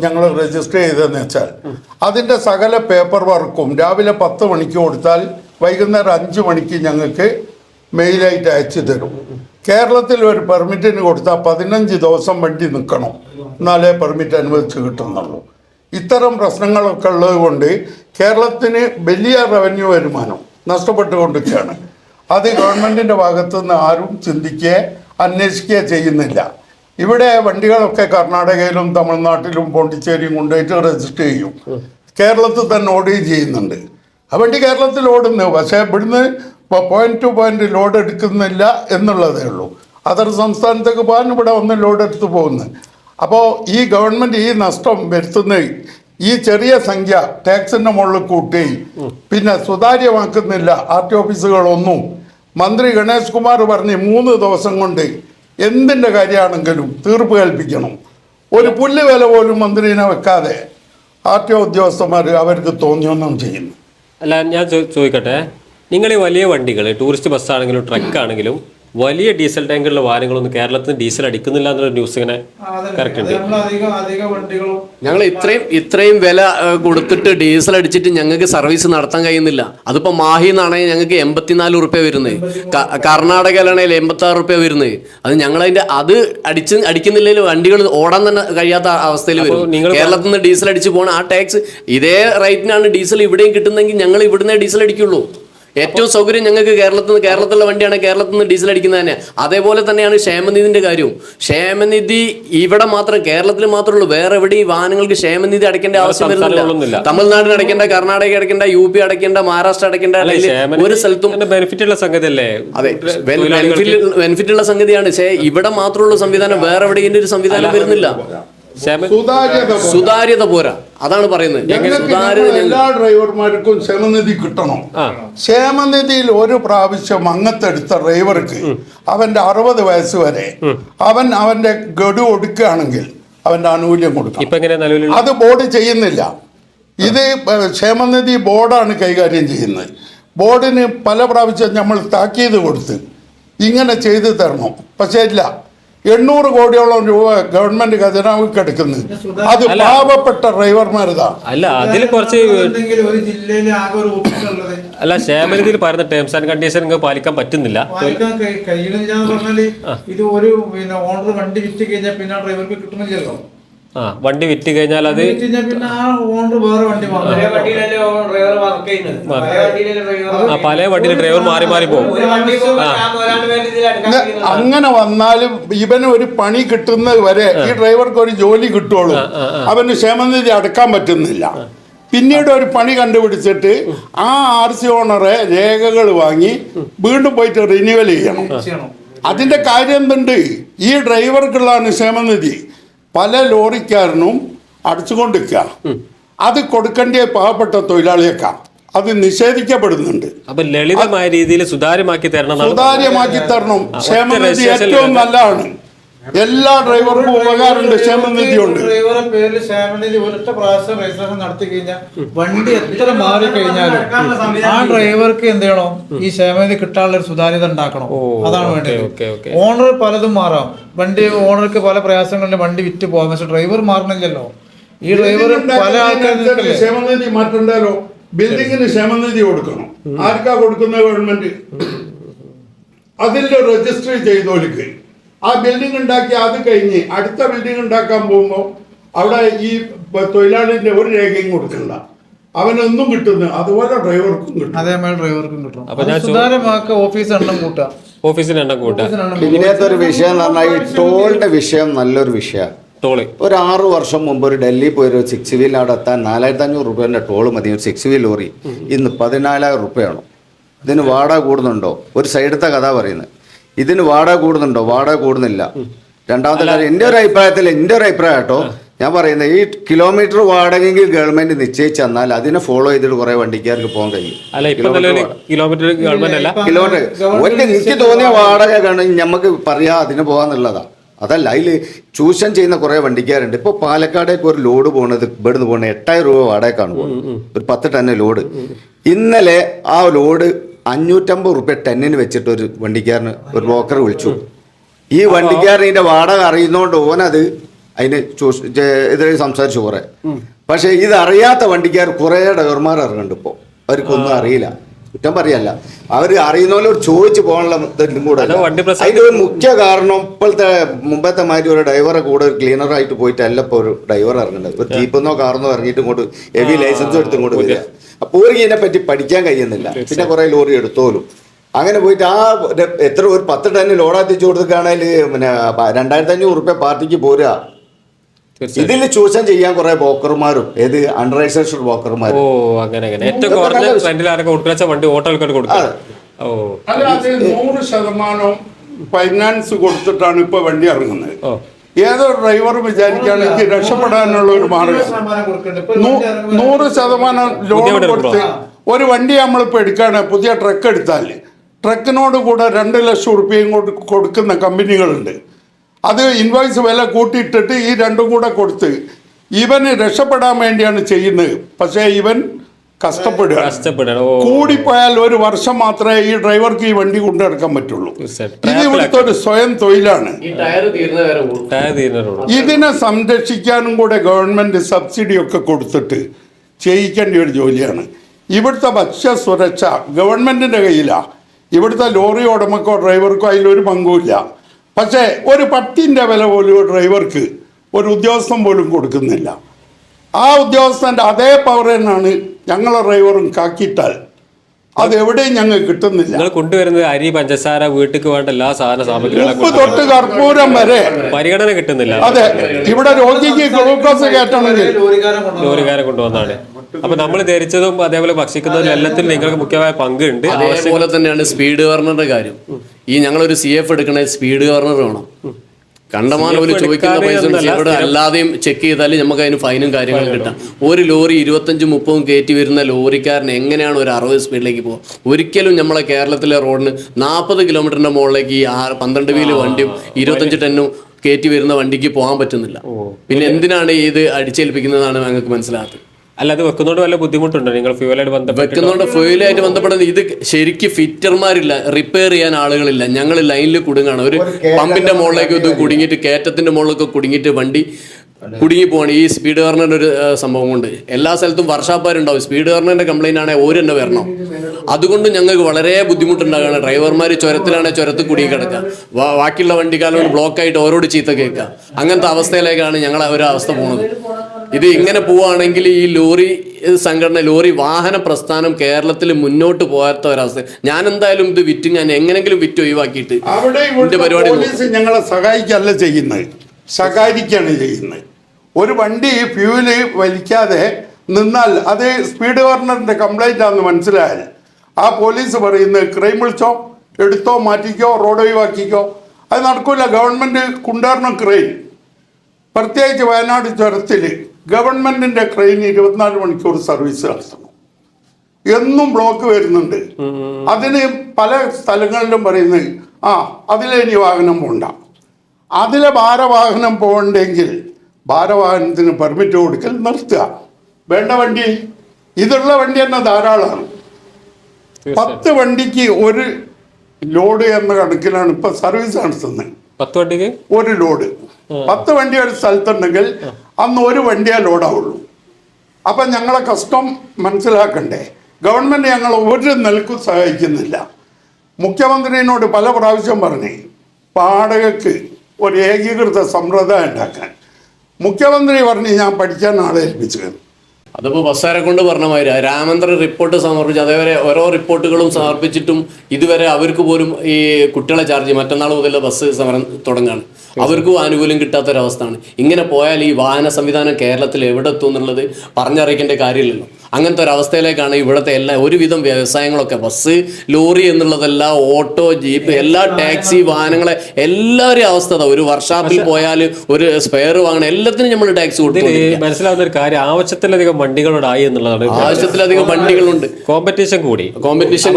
Speaker 2: ഞങ്ങൾ രജിസ്റ്റർ ചെയ്തതെന്ന് വെച്ചാൽ അതിന്റെ സകല പേപ്പർ വർക്കും രാവിലെ പത്ത് മണിക്ക് കൊടുത്താൽ വൈകുന്നേരം അഞ്ച് മണിക്ക് ഞങ്ങൾക്ക് മെയിലായിട്ട് അയച്ചു തരും. കേരളത്തിൽ ഒരു പെർമിറ്റിന് കൊടുത്താൽ പതിനഞ്ച് ദിവസം വണ്ടി നിൽക്കണം. എന്നാലേ പെർമിറ്റ് അനുവദിച്ച് കിട്ടുന്നുള്ളൂ. ഇത്തരം പ്രശ്നങ്ങളൊക്കെ ഉള്ളത് കൊണ്ട് കേരളത്തിന് വലിയ റവന്യൂ വരുമാനം നഷ്ടപ്പെട്ടുകൊണ്ടിരിക്കുകയാണ്. അത് ഗവൺമെന്റിന്റെ ഭാഗത്തുനിന്ന് ആരും ചിന്തിക്കുകയോ അന്വേഷിക്കുകയോ ചെയ്യുന്നില്ല. ഇവിടെ വണ്ടികളൊക്കെ കർണാടകയിലും തമിഴ്നാട്ടിലും പോണ്ടിച്ചേരിയും കൊണ്ടുപോയിട്ട് രജിസ്റ്റർ ചെയ്യും. കേരളത്തിൽ തന്നെ ഓടുകയും ചെയ്യുന്നുണ്ട്. ആ വണ്ടി കേരളത്തിൽ ഓടുന്നു. പക്ഷേ ഇവിടുന്ന് പോയിന്റ് ടു പോയിന്റ് ലോഡ് എടുക്കുന്നില്ല എന്നുള്ളതേ ഉള്ളൂ. അതർ സംസ്ഥാനത്തേക്ക് പോകാൻ ഇവിടെ ഒന്ന് ലോഡ് എടുത്ത് പോകുന്നു. അപ്പോൾ ഈ ഗവൺമെന്റ് ഈ നഷ്ടം വരുത്തുന്ന ഈ ചെറിയ സംഖ്യ ടാക്സിന്റെ മുകളിൽ കൂട്ടുകയും പിന്നെ സുതാര്യമാക്കുന്നില്ല. ആർ ടി ഓഫീസുകളൊന്നും മന്ത്രി ഗണേഷ് കുമാർ പറഞ്ഞ് മൂന്ന് ദിവസം കൊണ്ട് എന്തിന്റെ കാര്യമാണെങ്കിലും തീർപ്പ് കൽപ്പിക്കണം. ഒരു പുല്ല് വില പോലും മന്ത്രിനെ വെക്കാതെ ആർ ടി ഒ ഉദ്യോഗസ്ഥന്മാർ അവർക്ക് തോന്നിയൊന്നും ചെയ്യുന്നു.
Speaker 1: അല്ല ഞാൻ ചോദിക്കട്ടെ? നിങ്ങൾ ഈ വലിയ വണ്ടികൾ ടൂറിസ്റ്റ് ബസ്സാണെങ്കിലും ട്രക്ക് ആണെങ്കിലും വലിയ ഡീസൽ ടാങ്കുള്ള വാഹനങ്ങളൊന്നും കേരളത്തിൽ ഡീസൽ അടിക്കുന്നില്ല എന്നുള്ള ന്യൂസ് ഇങ്ങനെ കറക്റ്റ് ഉണ്ട്.
Speaker 3: ഞങ്ങൾ ഇത്രയും ഇത്രയും വില കൊടുത്തിട്ട് ഡീസൽ അടിച്ചിട്ട് ഞങ്ങൾക്ക് സർവീസ് നടത്താൻ കഴിയുന്നില്ല. അതിപ്പോ മാഹി എന്നാണെങ്കിൽ ഞങ്ങൾക്ക് എൺപത്തിനാല് റുപ്യ വരുന്നത് കർണാടകയിലാണെങ്കിൽ എൺപത്തി ആറ് റുപ്യ വരുന്നത് അത് ഞങ്ങളതിന്റെ അത് അടിച്ച് അടിക്കുന്നില്ലെങ്കിൽ വണ്ടികൾ ഓടാൻ തന്നെ കഴിയാത്ത അവസ്ഥയിൽ വരും.
Speaker 1: നിങ്ങൾ
Speaker 3: കേരളത്തിൽ നിന്ന് ഡീസൽ അടിച്ച് പോകണം ആ ടാക്സ് ഇതേ റേറ്റിനാണ് ഡീസൽ ഇവിടെയും കിട്ടുന്നതെങ്കിൽ ഞങ്ങൾ ഇവിടുന്ന് ഡീസൽ അടിക്കുള്ളൂ. ഏറ്റവും സൗകര്യം ഞങ്ങൾക്ക് കേരളത്തിൽ നിന്ന് കേരളത്തിലുള്ള വണ്ടിയാണ് കേരളത്തിൽ നിന്ന് ഡീസൽ അടിക്കുന്നത് തന്നെ അതേപോലെ തന്നെയാണ് ക്ഷേമനിധിന്റെ കാര്യവും. ക്ഷേമനിധി ഇവിടെ മാത്രം കേരളത്തിൽ മാത്രമേ ഉള്ളൂ. വേറെ ഈ വാഹനങ്ങൾക്ക് ക്ഷേമനിധി അടയ്ക്കേണ്ട ആവശ്യം വരുന്നില്ല തമിഴ്നാടിന് അടയ്ക്കേണ്ട കർണാടക അടയ്ക്കേണ്ട യു പി അടയ്ക്കേണ്ട മഹാരാഷ്ട്ര അടയ്ക്കേണ്ട ഒരു സ്ഥലത്തും
Speaker 1: ബെനിഫിറ്റ് ഉള്ള
Speaker 3: അതെ ബെനിഫിറ്റ് ഉള്ള സംഗതിയാണ്. പക്ഷേ ഇവിടെ മാത്രമുള്ള സംവിധാനം വേറെ എവിടെ ഇതിന്റെ ഒരു സംവിധാനം വരുന്നില്ല.
Speaker 2: സുതാര്യത പോരാ.
Speaker 3: അതാണ് പറയുന്നത്.
Speaker 2: എല്ലാ ഡ്രൈവർമാർക്കും ക്ഷേമനിധി കിട്ടണം. ക്ഷേമനിധിയിൽ ഒരു പ്രാവശ്യം അങ്ങത്തെടുത്ത ഡ്രൈവർക്ക് അവന്റെ അറുപത് വയസ്സ് വരെ അവൻ അവന്റെ ഗഡു ഒടുക്കുകയാണെങ്കിൽ അവന്റെ ആനുകൂല്യം
Speaker 1: കൊടുക്കും
Speaker 2: അത് ബോർഡ് ചെയ്യുന്നില്ല. ഇത് ക്ഷേമനിധി ബോർഡാണ് കൈകാര്യം ചെയ്യുന്നത്. ബോർഡിന് പല പ്രാവശ്യം നമ്മൾ താക്കീത് കൊടുത്ത് ഇങ്ങനെ ചെയ്തു തരണം. പക്ഷേ ഇല്ല. എണ്ണൂറ് കോടിയോളം രൂപ ഗവൺമെന്റ് ഖജനാവിക്ക് കിടക്കുന്നത് അത് പാവപ്പെട്ട ഡ്രൈവർമാർ
Speaker 1: അല്ല അതിൽ കുറച്ച് അല്ല ക്ഷേമനിധിയിൽ പറയുന്ന ടേംസ് ആൻഡ് കണ്ടീഷൻ പാലിക്കാൻ പറ്റുന്നില്ല.
Speaker 4: ഇത് ഒരു പിന്നെ ഓണർ വണ്ടി വിറ്റ് കഴിഞ്ഞാൽ പിന്നെ ഡ്രൈവർക്ക് കിട്ടണില്ലല്ലോ
Speaker 1: ആ വണ്ടി വിറ്റ് കഴിഞ്ഞാൽ അത്
Speaker 4: പിന്നെ ആ ഓണർ വേറെ വണ്ടി
Speaker 6: വണ്ടിയിലല്ലേ ഡ്രൈവർ വർക്ക് ചെയ്യുന്നത്. പല വണ്ടിയിലല്ലേ ഡ്രൈവർ
Speaker 1: ആ പല വണ്ടിയിൽ ഡ്രൈവർ മാറി മാറി പോകും.
Speaker 6: ഒരു വണ്ടി ഒരാണ്ട് വേണ്ടി ഇതിൽ അടുക്കാൻ
Speaker 2: ഇങ്ങ- അങ്ങനെ വന്നാലും ഇവന് ഒരു പണി കിട്ടുന്നത് വരെ ഈ ഡ്രൈവർക്ക് ഒരു ജോലി കിട്ടുള്ളൂ. അവന് ക്ഷേമനിധി അടക്കാൻ പറ്റുന്നില്ല. പിന്നീട് ഒരു പണി കണ്ടുപിടിച്ചിട്ട് ആ ആർ സി ഓണറെ രേഖകൾ വാങ്ങി വീണ്ടും പോയിട്ട് റിന്യൂവൽ ചെയ്യണം.
Speaker 4: ചെയ്യണം.
Speaker 2: അതിന്റെ കാര്യം എന്തുണ്ട്? ഈ ഡ്രൈവർക്കുള്ളതാണ് ക്ഷേമനിധി. പല ലോറിക്കാരനും അടച്ചുകൊണ്ടിരിക്കുക. അത് കൊടുക്കേണ്ട പാവപ്പെട്ട തൊഴിലാളിയേക്കാ അത് നിഷേധിക്കപ്പെടുന്നുണ്ട്.
Speaker 1: അപ്പൊ ലളിതമായ രീതിയിൽ സുതാര്യമാക്കി തരണം
Speaker 2: സുതാര്യമാക്കി തരണം. ക്ഷേമനിധി ഏറ്റവും നല്ലതാണ്. എല്ലാ ഡ്രൈവർക്കും ഉപകാരമുണ്ട് ക്ഷേമനിധി ഉണ്ട്.
Speaker 4: ഡ്രൈവറെ പേരിൽ ക്ഷേമനിധി ഒരൊറ്റ പ്രാവശ്യം രജിസ്ട്രേഷൻ നടത്തി കഴിഞ്ഞാൽ വണ്ടി എത്ര മാറി കഴിഞ്ഞാലും ആ ഡ്രൈവർക്ക് എന്ത് ചെയ്യണം? ഈ ക്ഷേമനിധി കിട്ടാനുള്ള ഒരു സുതാര്യത ഉണ്ടാക്കണം. അതാണ്
Speaker 1: ഓക്കെ
Speaker 4: വേണ്ടത്.
Speaker 1: ഓക്കെ
Speaker 4: ഓണർ പലതും മാറാം. വണ്ടി ഓണർക്ക് പല പ്രയാസങ്ങളിലും വണ്ടി വിറ്റ് പോകാം. പക്ഷെ ഡ്രൈവർ മാറണില്ലല്ലോ. ഈ ഡ്രൈവർ പല ആൾക്കാരും
Speaker 2: ക്ഷേമനിധി മാറ്റണ്ടല്ലോ ബിൽഡിങ്ങിന് ക്ഷേമനിധി കൊടുക്കണം. ആർക്കാ കൊടുക്കുന്ന ഗവൺമെന്റ്? അതിന്റെ രജിസ്റ്റർ ചെയ്തോലിക്ക്. ആ ബിൽഡിംഗ് ഉണ്ടാക്കി അത് കഴിഞ്ഞ് അടുത്ത ബിൽഡിംഗ് ഉണ്ടാക്കാൻ പോകുമ്പോൾ അവിടെ ഈ തൊഴിലാളിന്റെ ഒരു രേഖയും കൊടുക്കണ്ട അവനൊന്നും കിട്ടുന്നു അതുപോലെ ഡ്രൈവർക്കും കിട്ടും.
Speaker 4: അതേമാതിരി ഡ്രൈവർക്കും കിട്ടും. ഓഫീസ് എണ്ണം കൂട്ടുക.
Speaker 1: ഓഫീസിന് എണ്ണം കൂട്ടാ
Speaker 5: ഇതിനകത്ത് ഒരു വിഷയം എന്ന് പറഞ്ഞാൽ ഈ ടോളിന്റെ വിഷയം നല്ലൊരു വിഷയമാണ്.
Speaker 1: ടോൾ.
Speaker 5: ഒരു ആറു വർഷം മുമ്പ് ഒരു ഡൽഹി പോയി ഒരു സിക്സ് വീൽ അവിടെ എത്താൻ നാലായിരത്തി അഞ്ഞൂറ് റുപ്യേന്റെ ടോൾ മതി. ഒരു സിക്സ് വീൽ ലോറി. ഇന്ന് പതിനാലായിരം റുപ്യയാണോ ഇതിന് വാടക കൂടുന്നുണ്ടോ? ഒരു സൈഡത്തെ കഥ പറയുന്നത്. ഇതിന് വാടക കൂടുന്നുണ്ടോ? വാടക കൂടുന്നില്ല. രണ്ടാമത്തെ കാര്യം എന്റെ ഒരു അഭിപ്രായത്തിൽ എന്റെ ഒരു അഭിപ്രായം കേട്ടോ. ഞാൻ പറയുന്നത് ഈ കിലോമീറ്റർ വാടകയെങ്കിൽ ഗവൺമെന്റ് നിശ്ചയിച്ച് തന്നാൽ അതിനെ ഫോളോ ചെയ്തിട്ട് കുറെ വണ്ടിക്കാർക്ക് പോകാൻ കഴിയും.
Speaker 1: ഇപ്പൊ കിലോമീറ്റർ
Speaker 5: ഒരു എനിക്ക് തോന്നിയ വാടക നമുക്ക് പറയാ അതിന് പോകാന്നുള്ളതാ. അതല്ല അതിൽ ചൂഷണം ചെയ്യുന്ന കുറെ വണ്ടിക്കാരുണ്ട്. ഇപ്പോൾ പാലക്കാടേക്ക് ഒരു ലോഡ് പോണത് ഇവിടുന്ന് പോണ എട്ടായിരം രൂപ വാടകക്കാണ് പോകുന്നത് ഒരു പത്ത് ടന്നെ ലോഡ്. ഇന്നലെ ആ ലോഡ് അഞ്ഞൂറ്റമ്പത് റുപ്യ ടെന്നിന് വെച്ചിട്ട് ഒരു വണ്ടിക്കാരന് ഒരു ബ്രോക്കർ വിളിച്ചു. ഈ വണ്ടിക്കാരൻ ഇതിന്റെ വാടക അറിയുന്നോണ്ട് ഓനത് അതിന് എതിരെ സംസാരിച്ചു കുറെ. പക്ഷേ ഇത് അറിയാത്ത വണ്ടിക്കാർ കുറേ ഡ്രൈവർമാർ ഇറങ്ങുന്നുണ്ട് ഇപ്പോൾ അവർക്കൊന്നും അറിയില്ല. കുറ്റം പറയല്ല. അവർ അറിയുന്നവരോട് ചോദിച്ചു പോകാനുള്ള ഇതും കൂടെ അതിന്റെ ഒരു മുഖ്യ കാരണം ഇപ്പോഴത്തെ മുമ്പത്തെ മാതിരി ഒരു ഡ്രൈവറെ കൂടെ ഒരു ക്ലീനർ ആയിട്ട് പോയിട്ടല്ല ഇപ്പോൾ ഒരു ഡ്രൈവർ ഇറങ്ങുന്നത്. ഒരു ജീപ്പെന്നോ കാർന്നോ ഇറങ്ങിയിട്ട് ഇങ്ങോട്ട് ഹെവി ലൈസൻസ് എടുത്ത് ഇങ്ങോട്ട് വരിക. അപ്പോൾ ഇതിനെ പറ്റി പഠിക്കാൻ കഴിയുന്നില്ല. പിന്നെ കുറെ ലോറി എടുത്തോലും. അങ്ങനെ പോയിട്ട് ആ എത്ര ഒരു പത്ത് ടണ്ണ് ലോഡാത്തിച്ചു കൊടുക്കുകയാണെങ്കിൽ പിന്നെ രണ്ടായിരത്തി അഞ്ഞൂറ് റുപ്യ പാർട്ടിക്ക് പോരുക.
Speaker 1: തീർച്ചയായും
Speaker 5: ഇതിൽ ചൂഷണം ചെയ്യാൻ കുറെ ബോക്കർമാരും ഏത് അണ്ടർ രജിസ്ട്രേഷൻ ബോക്കർമാരും
Speaker 1: ഓ അങ്ങനെ അങ്ങനെ. ഏറ്റവും കുറഞ്ഞ റെന്റിൽ ആരൊക്കെ കൊടുക്കുന്ന വണ്ടി ഓട്ടോകൾക്ക് കൊടുക്കുക ഓ.
Speaker 2: അല്ല അത് നൂറ് ശതമാനം ഫൈനാൻസ് കൊടുത്തിട്ടാണ് ഇപ്പൊ വണ്ടി ഇറങ്ങുന്നത്.
Speaker 1: ഏതൊരു
Speaker 2: ഏതോ ഡ്രൈവർ വിചാരിക്കുകയാണെങ്കിൽ രക്ഷപ്പെടാനുള്ള ഒരു മാർഗം. നൂറ് ശതമാനം ലോൺ കൊടുത്ത് ഒരു വണ്ടി നമ്മളിപ്പോൾ എടുക്കുകയാണ് പുതിയ ട്രക്ക് എടുത്താൽ ട്രക്കിനോട് കൂടെ രണ്ട് ലക്ഷം റുപ്യയും കൊടുക്കുന്ന കമ്പനികളുണ്ട് അത് ഇൻവോയ്സ് വില കൂട്ടിയിട്ടിട്ട് ഈ രണ്ടും കൂടെ കൊടുത്ത് ഇവന് രക്ഷപ്പെടാൻ വേണ്ടിയാണ് ചെയ്യുന്നത്. പക്ഷേ ഇവൻ കഷ്ടപ്പെടുക കൂടിപ്പോയാൽ ഒരു വർഷം മാത്രമേ ഈ ഡ്രൈവർക്ക് ഈ വണ്ടി കൊണ്ടുനടക്കാൻ പറ്റുള്ളൂ. ഇത് ഇവിടുത്തെ ഒരു സ്വയം തൊഴിലാണ്.
Speaker 3: ഈ ടയർ തീർന്ന വരെ ഓടും.
Speaker 2: ഇതിനെ സംരക്ഷിക്കാനും കൂടെ ഗവൺമെന്റ് സബ്സിഡി ഒക്കെ കൊടുത്തിട്ട് ചെയ്യിക്കേണ്ട ഒരു ജോലിയാണ്. ഇവിടുത്തെ ഭക്ഷ്യസുരക്ഷ ഗവൺമെന്റിന്റെ കയ്യിലാണ് ഇവിടുത്തെ ലോറി ഉടമക്കോ ഡ്രൈവർക്കോ അതിലൊരു പങ്കുമില്ല പക്ഷേ ഒരു പട്ടിന്റെ വില പോലും ഒരു ഡ്രൈവർക്ക് ഒരു ഉദ്യോഗസ്ഥൻ പോലും കൊടുക്കുന്നില്ല. ആ ഉദ്യോഗസ്ഥന്റെ അതേ പവർ തന്നെയാണ് ഞങ്ങളെ ഡ്രൈവറും കാക്കിയിട്ടാൽ. അത് എവിടെയും ഞങ്ങൾ കിട്ടുന്നില്ല.
Speaker 1: നിങ്ങൾ കൊണ്ടുവരുന്നത് അരി പഞ്ചസാര വീട്ടിക്ക് വേണ്ട എല്ലാ സാധന
Speaker 2: സാമഗ്രികളും തൊട്ട് കർപ്പൂരം വരെ
Speaker 1: പരിഗണന കിട്ടുന്നില്ല.
Speaker 2: അതെ ഇവിടെ രോഗിക്ക് ഗ്ലൂക്കോസ് കയറ്റണമെങ്കിൽ
Speaker 4: ലോറിക്കാരൻ
Speaker 1: കൊണ്ടുവന്നാണ്. അപ്പൊ നമ്മൾ ധരിച്ചതും അതേപോലെ ഭക്ഷിക്കുന്നതും എല്ലാത്തിലും നിങ്ങൾക്ക് മുഖ്യമായ പങ്കുണ്ട്.
Speaker 3: അതേപോലെ തന്നെയാണ് സ്പീഡ് ഗവർണറുടെ കാര്യം. ഈ ഞങ്ങളൊരു സി എഫ് എടുക്കണേ സ്പീഡ് ഗവർണർ വേണം. കണ്ടമാനം ഒരു ചോദിക്കുന്ന പൈസ ഇവിടെ അല്ലാതെയും ചെക്ക് ചെയ്താൽ നമുക്ക് അതിന് ഫൈനും കാര്യങ്ങളും കിട്ടാം. ഒരു ലോറി ഇരുപത്തഞ്ചും മുപ്പതും കയറ്റി വരുന്ന ലോറിക്കാരൻ എങ്ങനെയാണ് ഒരു അറുപത് സ്പീഡിലേക്ക് പോകുക ഒരിക്കലും നമ്മളെ കേരളത്തിലെ റോഡിന് നാൽപ്പത് കിലോമീറ്ററിന്റെ മുകളിലേക്ക് ഈ ആറ് പന്ത്രണ്ട് വീൽ വണ്ടിയും ഇരുപത്തഞ്ച് ടണ്ണും കയറ്റി വരുന്ന വണ്ടിക്ക് പോകാൻ പറ്റുന്നില്ല. പിന്നെ എന്തിനാണ് ഇത് അടിച്ചേൽപ്പിക്കുന്നതാണ് ഞങ്ങൾക്ക് മനസ്സിലാകാത്തത്
Speaker 1: അല്ല അത് വെക്കുന്നോണ്ട് വല്ല ബുദ്ധിമുട്ടുണ്ടോ? നിങ്ങൾ ഫ്യൂലായിട്ട് ബന്ധപ്പെട്ട്
Speaker 3: വെക്കുന്നോണ്ട് ഫ്യൂലായിട്ട് ബന്ധപ്പെടുന്നത് ഇത് ശരിക്ക് ഫിറ്റർമാരില്ല റിപ്പയർ ചെയ്യാൻ ആളുകളില്ല. ഞങ്ങൾ ലൈനിൽ കുടുങ്ങാണ്. ഒരു പമ്പിന്റെ മുകളിലേക്ക് ഇത് കുടുങ്ങിയിട്ട് കയറ്റത്തിന്റെ മുകളിലൊക്കെ കുടുങ്ങിയിട്ട് വണ്ടി കുടുങ്ങി പോവാണ് ഈ സ്പീഡ് ഗവർണറിന്റെ ഒരു സംഭവം കൊണ്ട് എല്ലാ സ്ഥലത്തും വർഷാപ്പാരുണ്ടാവും. സ്പീഡ് ഗവർണറിന്റെ കംപ്ലൈന്റ് ആണെങ്കിൽ ഒരു തന്നെ വരണം. അതുകൊണ്ട് ഞങ്ങൾക്ക് വളരെ ബുദ്ധിമുട്ടുണ്ടാകുകയാണ് ഡ്രൈവർമാർ ചുരത്തിലാണെങ്കിൽ ചുരത്ത് കുടുങ്ങി കിടക്കുക. വാ- ബാക്കിയുള്ള വണ്ടിക്കാരോട് ബ്ലോക്ക് ആയിട്ട് ഓരോട് ചീത്ത കേൾക്കുക. അങ്ങനത്തെ അവസ്ഥയിലേക്കാണ് ഞങ്ങൾ ഒരു അവസ്ഥ പോകുന്നത് ഇത് ഇങ്ങനെ പോവുകയാണെങ്കിൽ ഈ ലോറി സംഘടന ലോറി വാഹന പ്രസ്ഥാനം കേരളത്തിൽ മുന്നോട്ട് പോകാത്ത ഒരവസ്ഥ. ഞാൻ എന്തായാലും ഇത് വിറ്റ് ഞാൻ എങ്ങനെങ്കിലും വിറ്റ് ഒഴിവാക്കിയിട്ട് എന്റെ പരിപാടി
Speaker 2: ഞങ്ങളെ സഹായിക്കല്ല ചെയ്യുന്നത്. സഹായിക്കാണ് ചെയ്യുന്നത്. ഒരു വണ്ടി ഫ്യൂൽ വലിക്കാതെ നിന്നാൽ അത് സ്പീഡ് ഗവർണറിന്റെ കംപ്ലൈന്റ് ആണെന്ന് മനസ്സിലായാൽ ആ പോലീസ് പറയുന്നത് ക്രൈം വിളിച്ചോ എടുത്തോ മാറ്റിക്കോ റോഡ് ഒഴിവാക്കിക്കോ അത് നടക്കൂല. ഗവൺമെന്റ് കൊണ്ടുവരണം ക്രൈം പ്രത്യേകിച്ച് വയനാട് ചുരത്തിൽ ഗവൺമെന്റിന്റെ ട്രെയിൻ ഇരുപത്തിനാല് മണിക്കൂർ സർവീസ് നടത്തണം എന്നും ബ്ലോക്ക് വരുന്നുണ്ട്. അതിന് പല സ്ഥലങ്ങളിലും പറയുന്നത് ആ അതിലെ ഇനി വാഹനം പോണ്ട. അതിലെ ഭാരവാഹനം പോകണ്ടെങ്കിൽ ഭാരവാഹനത്തിന് പെർമിറ്റ് കൊടുക്കൽ നിർത്തുക. വേണ്ട വണ്ടി? ഇതുള്ള വണ്ടി തന്നെ ധാരാളമാണ്. പത്ത് വണ്ടിക്ക് ഒരു ലോഡ് എന്ന കണക്കിലാണ് ഇപ്പൊ സർവീസ് നടത്തുന്നത്.
Speaker 1: പത്ത് വണ്ടിക്ക്?
Speaker 2: ഒരു ലോഡ്. പത്ത് വണ്ടി ഒരു സ്ഥലത്തുണ്ടെങ്കിൽ അന്ന് ഒരു വണ്ടിയേ ലോഡാവുള്ളൂ. അപ്പം ഞങ്ങളെ കഷ്ടം മനസ്സിലാക്കണ്ടേ? ഗവൺമെന്റ് ഞങ്ങൾ ഒരു നിലക്കും സഹായിക്കുന്നില്ല. മുഖ്യമന്ത്രിയോട് പല പ്രാവശ്യം പറഞ്ഞേ പാടകക്ക് ഒരു ഏകീകൃത സമ്പ്രദായം ഉണ്ടാക്കാൻ. മുഖ്യമന്ത്രി പറഞ്ഞ് ഞാൻ പഠിക്കാൻ ആളെ ഏൽപ്പിച്ചു
Speaker 3: അതിപ്പോൾ ബസ്സാരെ കൊണ്ട് പറഞ്ഞ മാതിരി റിപ്പോർട്ട് സമർപ്പിച്ച് അതേവരെ ഓരോ റിപ്പോർട്ടുകളും സമർപ്പിച്ചിട്ടും ഇതുവരെ അവർക്ക് പോലും ഈ കുട്ടികളെ ചാർജ് മറ്റന്നാൾ മുതൽ ബസ് സമരം തുടങ്ങുകയാണ് അവർക്കും ആനുകൂല്യം കിട്ടാത്തൊരവസ്ഥയാണ്. ഇങ്ങനെ പോയാൽ ഈ വാഹന സംവിധാനം കേരളത്തിൽ എവിടെ എത്തും എന്നുള്ളത് പറഞ്ഞറിയിക്കേണ്ട കാര്യമില്ലല്ലോ. അങ്ങനത്തെ ഒരു അവസ്ഥയിലേക്കാണ് ഇവിടുത്തെ എല്ലാ ഒരുവിധം വ്യവസായങ്ങളൊക്കെ. ബസ് ലോറി എന്നുള്ളതല്ല ഓട്ടോ ജീപ്പ് എല്ലാ ടാക്സി വാഹനങ്ങളെ എല്ലാവരും അവസ്ഥ ഒരു വർഷാപ്പിൽ പോയാൽ ഒരു സ്പെയർ വാങ്ങണം എല്ലാത്തിനും നമ്മൾ ടാക്സ്
Speaker 1: കൊടുത്തു
Speaker 3: കൊടുക്കും
Speaker 1: മനസ്സിലാവുന്ന ഒരു കാര്യം ആവശ്യത്തിലധികം വണ്ടികളോടായി എന്നുള്ളതാണ്
Speaker 3: ആവശ്യത്തിലധികം വണ്ടികളുണ്ട്.
Speaker 1: കോമ്പറ്റീഷൻ കൂടി.
Speaker 3: കോമ്പറ്റീഷൻ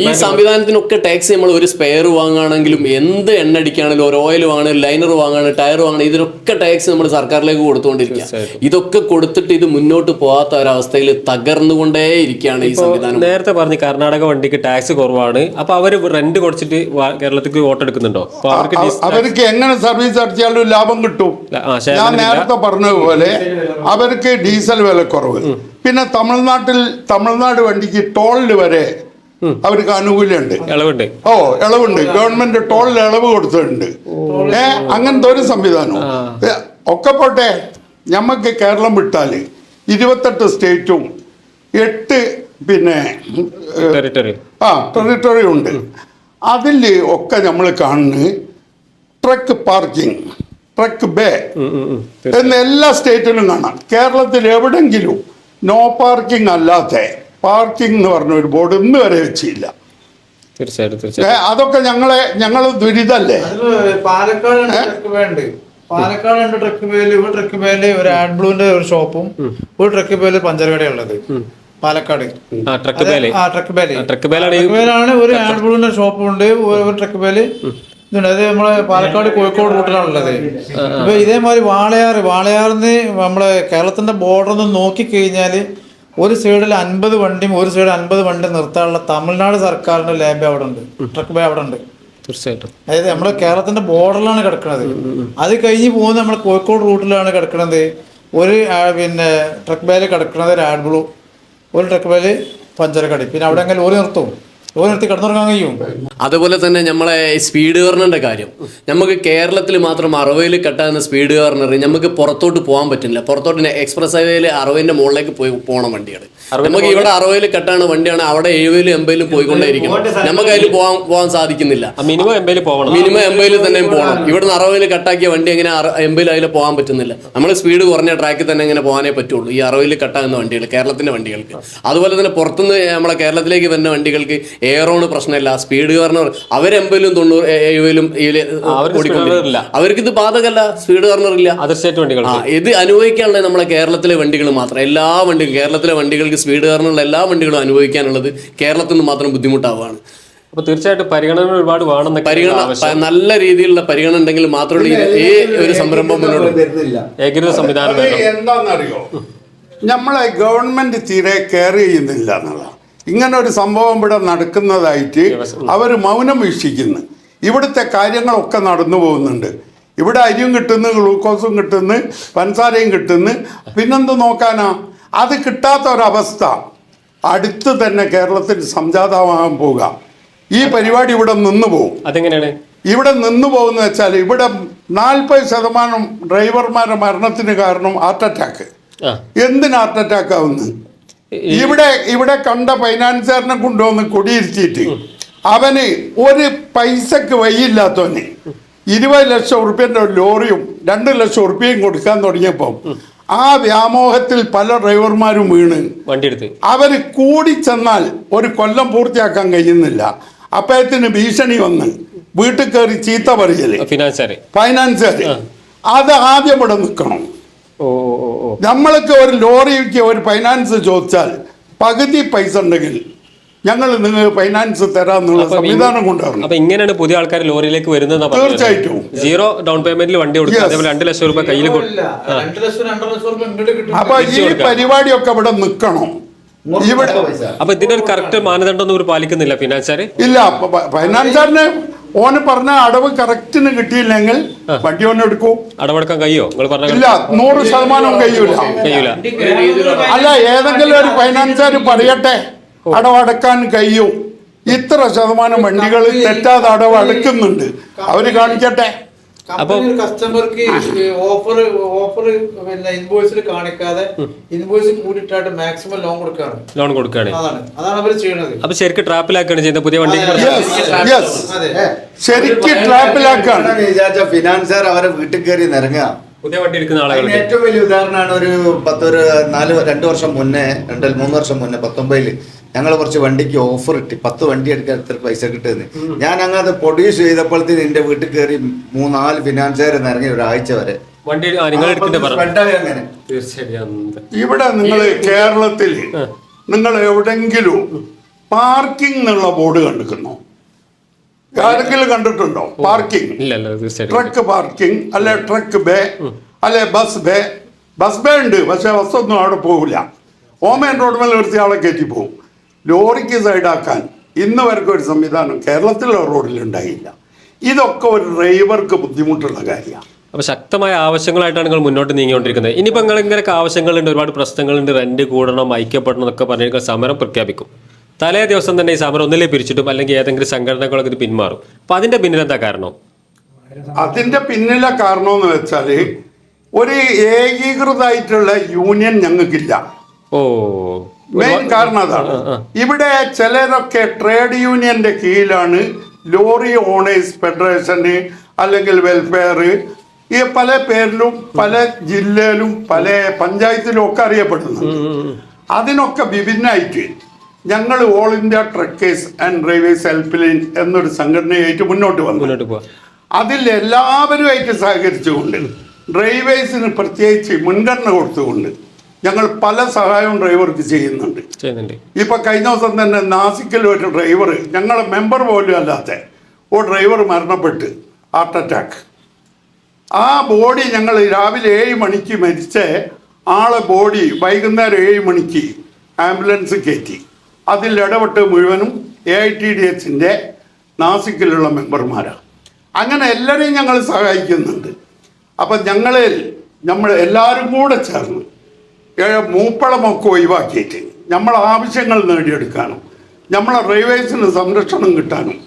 Speaker 3: ഈ സംവിധാനത്തിനൊക്കെ ടാക്സ് നമ്മൾ ഒരു സ്പെയർ വാങ്ങുകയാണെങ്കിലും എന്ത് എണ്ണ അടിക്കുകയാണെങ്കിലും ഒരു ഓയിൽ വാങ്ങണം ലൈനർ വാങ്ങണം ടയർ വാങ്ങണം ഇതിനൊക്കെ ടാക്സ് നമ്മൾ സർക്കാരിലേക്ക് കൊടുത്തുകൊണ്ടിരിക്കുക ഇതൊക്കെ കൊടുത്തിട്ട് ഇത് മുന്നോട്ട് പോകാത്ത ഒരവസ്ഥയിൽ തകർന്നുകൊണ്ടേ ഇരിക്കുകയാണ് ഈ സംവിധാനം.
Speaker 1: നേരത്തെ പറഞ്ഞു കർണാടക വണ്ടിക്ക് ടാക്സ് കുറവാണ്. അപ്പൊ അവർ റെന്റ് കുറച്ചിട്ട് കേരളത്തിൽ കേരളത്തിലേക്ക് വോട്ട് എടുക്കുന്നുണ്ടോ? അപ്പൊ അവർക്ക്
Speaker 2: അവർക്ക് എങ്ങനെ സർവീസ് അടിച്ചാലും ലാഭം കിട്ടും. ഞാൻ. നേരത്തെ പറഞ്ഞതുപോലെ അവർക്ക് ഡീസൽ വില കുറവ്. പിന്നെ തമിഴ്നാട്ടിൽ തമിഴ്നാട് വണ്ടിക്ക് ടോളിൽ വരെ അവർക്ക് ആനുകൂല്യമുണ്ട്.
Speaker 1: ഇളവുണ്ട്.
Speaker 2: ഓ ഇളവുണ്ട്. ഗവൺമെന്റ് ടോളിൽ ഇളവ് കൊടുത്തിട്ടുണ്ട്. ഏ അങ്ങനത്തെ ഒരു സംവിധാനം ഒക്കെ പോട്ടെ. ഞമ്മക്ക് കേരളം വിട്ടാൽ ഇരുപത്തെട്ട് സ്റ്റേറ്റും എട്ട് പിന്നെ
Speaker 1: ടെറിട്ടറി
Speaker 2: ആ ടെറിട്ടറി ഉണ്ട്. അതിൽ ഒക്കെ നമ്മൾ കാണുന്നത് ട്രക്ക് പാർക്കിംഗ് ട്രക്ക് ബേ എന്ന് എല്ലാ സ്റ്റേറ്റിലും കാണാം. കേരളത്തിൽ എവിടെങ്കിലും നോ പാർക്കിംഗ് അല്ലാത്ത പാർക്കിംഗ് എന്ന് പറഞ്ഞ ഒരു ബോർഡ് ഇന്ന് വരെ വെച്ചില്ല
Speaker 1: തീർച്ചയായിട്ടും
Speaker 2: അതൊക്കെ ഞങ്ങളെ ഞങ്ങൾ ദുരിതല്ലേ?
Speaker 4: അതിൽ പാലക്കാട് ട്രക്ക് ബേ ഉണ്ട് ട്രക്ക് ബേയിൽ ഒരു ട്രക്ക് ബേയിൽ ഒരു ആഡ് ബ്ലൂന്റെ ഒരു ഷോപ്പും ഒരു ട്രക്ക് ബേയിൽ പഞ്ചരകട ഉള്ളത് പാലക്കാട്
Speaker 1: ട്രക്ക്
Speaker 4: ആ ട്രക്ക്
Speaker 1: ബേൽ ട്രക്ക്
Speaker 4: ഒരു ആഡ് ബ്ലൂവിന്റെ ഷോപ്പും ഉണ്ട് ഒരു- ട്രക്ക് ഇതുണ്ട്. അത് നമ്മളെ പാലക്കാട് കോഴിക്കോട് റൂട്ടിലാണുള്ളത്. ഇപ്പൊ ഇതേമാതിരി വാളയാർ വാളയാറിന്ന് നമ്മളെ കേരളത്തിന്റെ ബോർഡർ നോക്കി കഴിഞ്ഞാൽ ഒരു സൈഡിൽ അൻപത് വണ്ടിയും ഒരു സൈഡിൽ അൻപത് വണ്ടി നിർത്താനുള്ള തമിഴ്നാട് സർക്കാരിന്റെ ലാബ് അവിടെ ഉണ്ട്. ട്രക്ക് ബേ അവിടെ ഉണ്ട്.
Speaker 1: തീർച്ചയായിട്ടും.
Speaker 4: അതായത് നമ്മുടെ കേരളത്തിന്റെ ബോർഡറിലാണ് കിടക്കുന്നത് അത് കഴിഞ്ഞ് പോകുന്ന നമ്മുടെ കോഴിക്കോട് റൂട്ടിലാണ് കിടക്കുന്നത് ഒരു പിന്നെ ട്രക്ക് ബാൽ കിടക്കുന്നത് ഒരു ആഡ് ബ്ലൂ ഒരു ട്രക്ക് ബാലിൽ പഞ്ചർ കടി പിന്നെ അവിടെ അങ്ങനെ ലോറി നിർത്തും? ലോറി നിർത്തി കിടന്നുറങ്ങാൻ കഴിയും.
Speaker 3: അതുപോലെ തന്നെ നമ്മളെ സ്പീഡ് ഗവർണറിന്റെ കാര്യം. നമുക്ക് കേരളത്തിൽ മാത്രം അറുപതിൽ കെട്ടാവുന്ന സ്പീഡ് ഗവർണർ നമുക്ക് പുറത്തോട്ട് പോകാൻ പറ്റുന്നില്ല. പുറത്തോട്ട് എക്സ്പ്രസ് ഹൈവേയിൽ അറുപതിന്റെ മുകളിലേക്ക് പോയി പോകണം വണ്ടിയാണ് നമുക്ക് ഇവിടെ അറുപതിൽ കെട്ടാണ് വണ്ടിയാണ്. അവിടെ എഴുപതിലും എൺപതിലും പോയിക്കൊണ്ടേയിരിക്കണം നമുക്ക് അതിൽ പോകാൻ പോകാൻ സാധിക്കുന്നില്ല.
Speaker 1: മിനിമം എൺപതിൽ പോകണം
Speaker 3: മിനിമം എൺപതിൽ തന്നെ പോകണം ഇവിടുന്ന് അറുപതിൽ കട്ടാക്കിയ വണ്ടി എങ്ങനെ എൺപതിൽ അതിൽ പോകാൻ പറ്റുന്നില്ല. നമ്മൾ സ്പീഡ് കുറഞ്ഞ ട്രാക്കിൽ തന്നെ ഇങ്ങനെ പോകാനേ പറ്റുള്ളൂ. ഈ അറുപതിൽ കട്ടാകുന്ന വണ്ടികൾ കേരളത്തിന്റെ വണ്ടികൾക്ക്. അതുപോലെ തന്നെ പുറത്തുനിന്ന് നമ്മളെ കേരളത്തിലേക്ക് വരുന്ന വണ്ടികൾക്ക് എയറോണ് പ്രശ്നമില്ല. സ്പീഡ് കാരണം അവർ എൺപതിലും തൊണ്ണൂറ് എഴുപതിലും അവർക്കിത് ബാധകല്ല സ്പീഡ് ഗവർണർ ഇല്ല
Speaker 1: അതർ സ്റ്റേറ്റ് വണ്ടികൾ
Speaker 3: ഇത് അനുഭവിക്കാനുള്ള നമ്മളെ കേരളത്തിലെ വണ്ടികൾ മാത്രം. എല്ലാ വണ്ടികളും കേരളത്തിലെ വണ്ടികൾക്ക് സ്പീഡ് കാരണമുള്ള എല്ലാ വണ്ടികളും അനുഭവിക്കാനുള്ളത് കേരളത്തിൽ നിന്ന് മാത്രം ബുദ്ധിമുട്ടാവുകയാണ്.
Speaker 1: അപ്പൊ തീർച്ചയായിട്ടും പരിഗണന ഒരുപാട് വേണം
Speaker 3: പരിഗണന നല്ല രീതിയിലുള്ള പരിഗണന ഉണ്ടെങ്കിൽ മാത്രമേ ഈ- ഒരു സംരംഭം മുന്നോട്ട്
Speaker 1: ഏകീകൃത സംവിധാനം
Speaker 2: എന്താണെന്നറിയോ നമ്മളെ ഗവൺമെന്റ് തീരെ കെയർ ചെയ്യുന്നില്ല എന്നുള്ളതാണ് ഇങ്ങനെ ഒരു സംഭവം ഇവിടെ നടക്കുന്നതായിട്ട് അവർ മൗനം വീക്ഷിക്കുന്നു. ഇവിടുത്തെ കാര്യങ്ങളൊക്കെ നടന്നു പോകുന്നുണ്ട്. ഇവിടെ അരിയും കിട്ടുന്നു ഗ്ലൂക്കോസും കിട്ടുന്നു പഞ്ചസാരയും കിട്ടുന്നു. പിന്നെന്ത് നോക്കാനാ? അത് കിട്ടാത്ത ഒരവസ്ഥ. അടുത്ത് തന്നെ കേരളത്തിൽ സംജാതമാകാൻ പോവുക. ഈ പരിപാടി ഇവിടെ നിന്ന് പോകും
Speaker 1: അതെങ്ങനെയാണ്?
Speaker 2: ഇവിടെ നിന്ന് പോകുന്ന വെച്ചാൽ ഇവിടെ നാൽപ്പത് ശതമാനം ഡ്രൈവർമാരുടെ മരണത്തിന് കാരണം ഹാർട്ട് അറ്റാക്ക്. എന്തിനാ ഹാർട്ട് അറ്റാക്ക് ആവുന്നു? ഇവിടെ ഇവിടെ കണ്ട ഫൈനാൻസുകാരനെ കൊണ്ടുവന്ന് കൊടിയിരുത്തിയിട്ട് അവന് ഒരു പൈസക്ക് വഴിയില്ലാത്തവന് ഇരുപത് ലക്ഷം ഉറുപ്പ്യന്റെ ലോറിയും രണ്ട് ലക്ഷം ഉറുപ്പ്യയും കൊടുക്കാൻ തുടങ്ങിയപ്പം ആ വ്യാമോഹത്തിൽ പല ഡ്രൈവർമാരും വീണ്.
Speaker 1: വണ്ടിയെടുത്ത്.
Speaker 2: അവർ കൂടി ചെന്നാൽ ഒരു കൊല്ലം പൂർത്തിയാക്കാൻ കഴിയുന്നില്ല. അപ്പഴത്തിന് ഭീഷണി വന്ന് വീട്ടിൽ കയറി ചീത്ത
Speaker 1: പറയൽ.
Speaker 2: ഫൈനാൻസുകാർ അത് ആദ്യം ഇവിടെ നിൽക്കണം. നമ്മൾക്ക് ഒരു ലോറിക്ക് ഒരു ഫൈനാൻസ് ചോദിച്ചാൽ പകുതി പൈസ ഉണ്ടെങ്കിൽ ഞങ്ങൾ നിങ്ങൾ ഫൈനാൻസ് തരാന്നുള്ള സംവിധാനം കൊണ്ടുവരണം.
Speaker 1: അപ്പൊ ഇങ്ങനെയാണ് പുതിയ ആൾക്കാർ ലോറിയിലേക്ക് വരുന്നത്
Speaker 2: തീർച്ചയായിട്ടും.
Speaker 1: സീറോ ഡൗൺ പേയ്മെന്റിൽ വണ്ടി കൊടുക്കുക അതേപോലെ രണ്ട് ലക്ഷം രൂപ കയ്യിൽ
Speaker 2: അപ്പൊ ഈ. പരിപാടിയൊക്കെ ഇവിടെ നിൽക്കണം. ഇവിടെ
Speaker 1: അപ്പൊ ഇതിന്റെ ഒരു കറക്റ്റ് മാനദണ്ഡം ഒന്നും പാലിക്കുന്നില്ല ഫിനാൻസാർ
Speaker 2: ഇല്ല. ഫൈനാൻസാറിന് ഓന് പറഞ്ഞ അടവ് കറക്റ്റിന് കിട്ടിയില്ലെങ്കിൽ വണ്ടി ഓനെ എടുക്കൂ.
Speaker 1: അടവെടുക്കാൻ കഴിയോ? നിങ്ങൾ പറഞ്ഞ
Speaker 2: ഇല്ല. നൂറ് ശതമാനം കഴിയൂല.
Speaker 1: കഴിയൂല.
Speaker 2: അല്ല ഏതെങ്കിലും ഒരു ഫൈനാൻസുകാർ പറയട്ടെ. അടവടക്കാൻ കഴിയൂ. ഇത്ര ശതമാനം വണ്ടികൾ തെറ്റാതെ അടവ് അടക്കുന്നുണ്ട്. അവർ കാണിക്കട്ടെ.
Speaker 4: അപ്പോൾ കസ്റ്റമർക്ക് ഓഫർ ഓഫർ പിന്നെ ഇൻവോയ്സിൽ കാണിക്കാതെ ഇൻവോയ്സ് കൂടിയിട്ടായിട്ട് മാക്സിമം ലോൺ കൊടുക്കാണ്.
Speaker 1: ലോൺ കൊടുക്കുകയാണ്
Speaker 4: അതാണ്. അതാണ് അവർ ചെയ്യുന്നത്
Speaker 1: അപ്പൊ ശരിക്കും ട്രാപ്പിലാക്കാണ് ചെയ്യുന്നത്. പുതിയ വണ്ടി
Speaker 2: ശരിക്ക് ട്രാപ്പിലാക്കാണ്.
Speaker 5: വിചാരിച്ച ഫിനാൻസുകാർ അവരെ വീട്ടിൽ കയറി നിറങ്ങുക
Speaker 1: പുതിയ വണ്ടി എടുക്കുന്ന ആളുകൾ
Speaker 5: ഏറ്റവും വലിയ ഉദാഹരണമാണ് ഒരു പത്തൊരു നാല് രണ്ട് വർഷം മുന്നേ രണ്ട് മൂന്ന് വർഷം മുന്നേ പത്തൊമ്പതിൽ ഞങ്ങൾ കുറച്ച് വണ്ടിക്ക് ഓഫർ ഇട്ടി പത്ത് വണ്ടി എടുക്കാൻ എത്ര പൈസ കിട്ടുന്നത് ഞാൻ അങ്ങനത്തെ പ്രൊഡ്യൂസ് ചെയ്തപ്പോഴത്തേന് എന്റെ വീട്ടിൽ കയറി മൂന്നാൽ ഫിനാൻസുകാർ ഇറങ്ങി ഒരാഴ്ച വരെ. അങ്ങനെ.
Speaker 2: ഇവിടെ നിങ്ങൾ കേരളത്തിൽ നിങ്ങൾ എവിടെങ്കിലും പാർക്കിംഗ് എന്നുള്ള ബോർഡ് കണ്ടിരിക്കുന്നു ആരെങ്കിലും കണ്ടിട്ടുണ്ടോ? പാർക്കിംഗ് ട്രക്ക് പാർക്കിംഗ് അല്ലെ ട്രക്ക് ബേ അല്ലെ ബസ് ബേ ബസ് ബേ ഉണ്ട് പക്ഷെ ഒന്നും അവിടെ പോകില്ല ഓമൻ റോഡ് മേലെ നിർത്തി ആളെ കയറ്റി പോകും ലോറിക്ക് സൈഡാക്കാൻ ഇന്ന് വരെക്കും ഒരു സംവിധാനം കേരളത്തിലെ റോഡിലുണ്ടായില്ല. ഇതൊക്കെ ഒരു ഡ്രൈവർക്ക് ബുദ്ധിമുട്ടുള്ള കാര്യമാണ്.
Speaker 1: അപ്പോൾ ശക്തമായ ആവശ്യങ്ങളായിട്ടാണ് നിങ്ങൾ മുന്നോട്ട് നീങ്ങിക്കൊണ്ടിരിക്കുന്നത്. ഇനിയിപ്പോൾ നിങ്ങൾ ഇങ്ങനെയൊക്കെ ആവശ്യങ്ങളുണ്ട് ഒരുപാട് പ്രശ്നങ്ങളുണ്ട് റെന്റ് കൂടണം ഐക്യപ്പെടണം എന്നൊക്കെ പറഞ്ഞാൽ സമരം പ്രഖ്യാപിക്കും. തലേ ദിവസം തന്നെ ഈ സമരം ഒന്നിലേ പിരിച്ചിട്ടും അല്ലെങ്കിൽ ഏതെങ്കിലും സംഘടനകളൊക്കെ ഇത് പിന്മാറും. അപ്പൊ അതിന്റെ പിന്നിലെന്താ കാരണം?
Speaker 2: അതിന്റെ പിന്നിലെ കാരണമെന്ന് വെച്ചാൽ ഒരു ഏകീകൃതമായിട്ടുള്ള യൂണിയൻ ഞങ്ങൾക്കില്ല.
Speaker 1: ഓ.
Speaker 2: മെയിൻ കാരണം അതാണ്. ഇവിടെ ചിലരൊക്കെ ട്രേഡ് യൂണിയന്റെ കീഴിലാണ് ലോറി ഓണേഴ്സ് ഫെഡറേഷന് അല്ലെങ്കിൽ വെൽഫെയർ ഈ പല പേരിലും പല ജില്ലയിലും പല പഞ്ചായത്തിലും ഒക്കെ അറിയപ്പെടുന്നു അതിനൊക്കെ വിഭിന്നമായിട്ട് ഞങ്ങൾ all India truckers and drivers help line എന്നൊരു സംഘടനയായിട്ട് മുന്നോട്ട് വന്നു. അതിൽ എല്ലാവരുമായിട്ട് സഹകരിച്ചുകൊണ്ട് ഡ്രൈവേഴ്സിന് പ്രത്യേകിച്ച് മുൻഗണന കൊടുത്തുകൊണ്ട് ഞങ്ങൾ പല സഹായവും ഡ്രൈവർക്ക് ചെയ്യുന്നുണ്ട്. ഇപ്പൊ കഴിഞ്ഞ ദിവസം തന്നെ നാസിക്കിൽ ഒരു ഡ്രൈവർ ഞങ്ങളെ മെമ്പർ പോലും അല്ലാത്ത ഓ ഡ്രൈവർ മരണപ്പെട്ട് ഹാർട്ട് അറ്റാക്ക് ആ ബോഡി ഞങ്ങൾ രാവിലെ ഏഴ് മണിക്ക് മരിച്ച ആളെ ബോഡി വൈകുന്നേരം ഏഴ് മണിക്ക് ആംബുലൻസ് കയറ്റി. അതിൽ ഇടപെട്ട് മുഴുവനും എ ഐ ടി ഡി എച്ചിന്റെ നാസിക്കിലുള്ള മെമ്പർമാരാണ് അങ്ങനെ എല്ലാവരെയും ഞങ്ങൾ സഹായിക്കുന്നുണ്ട്. അപ്പം ഞങ്ങളിൽ നമ്മൾ എല്ലാവരും കൂടെ ചേർന്ന് മൂപ്പളമൊക്കെ ഒഴിവാക്കിയിട്ട് നമ്മളെ ആവശ്യങ്ങൾ നേടിയെടുക്കാനും നമ്മളെ റെയിൽവേസിന് സംരക്ഷണം കിട്ടാനും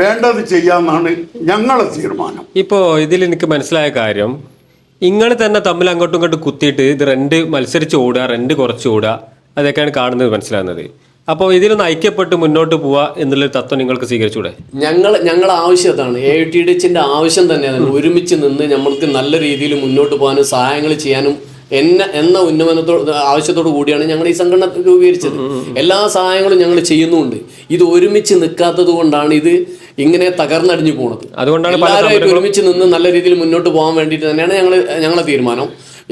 Speaker 2: വേണ്ടത് ചെയ്യാമെന്നാണ് ഞങ്ങളെ തീരുമാനം.
Speaker 1: ഇപ്പോൾ ഇതിൽ എനിക്ക് മനസ്സിലായ കാര്യം നിങ്ങൾ തന്നെ തമ്മിൽ അങ്ങോട്ടും ഇങ്ങോട്ടും കുത്തിയിട്ട് ഇത് റെന്റ് മത്സരിച്ച് ഓടുക റെന്റ് കുറച്ച് ഓടുക അതൊക്കെയാണ് കാണുന്നത് മനസ്സിലാകുന്നത്. അപ്പോൾ ഇതിലൊന്ന് ഐക്യപ്പെട്ട് മുന്നോട്ട് പോവുക എന്നുള്ളൊരു തത്വം നിങ്ങൾക്ക് സ്വീകരിച്ചൂടെ?
Speaker 3: ഞങ്ങൾ ഞങ്ങളുടെ ആവശ്യം അതാണ്. എ ടി ഡി എച്ചിന്റെ ആവശ്യം തന്നെയാണ് ഒരുമിച്ച് നിന്ന് നമ്മൾക്ക് നല്ല രീതിയിൽ മുന്നോട്ട് പോകാനും സഹായങ്ങൾ ചെയ്യാനും എന്ന എന്ന ഉന്നമനത്തോട് ആവശ്യത്തോടു കൂടിയാണ് ഞങ്ങൾ ഈ സംഘടന രൂപീകരിച്ചത്. എല്ലാ സഹായങ്ങളും ഞങ്ങൾ ചെയ്യുന്നുണ്ട്. ഇത് ഒരുമിച്ച് നിൽക്കാത്തത് കൊണ്ടാണ് ഇത് ഇങ്ങനെ തകർന്നടിഞ്ഞു പോണത്.
Speaker 1: അതുകൊണ്ടാണ്
Speaker 3: എല്ലാവരുമായിട്ട് ഒരുമിച്ച് നിന്ന് നല്ല രീതിയിൽ മുന്നോട്ട് പോകാൻ വേണ്ടിയിട്ട് തന്നെയാണ് ഞങ്ങൾ ഞങ്ങളെ തീരുമാനം.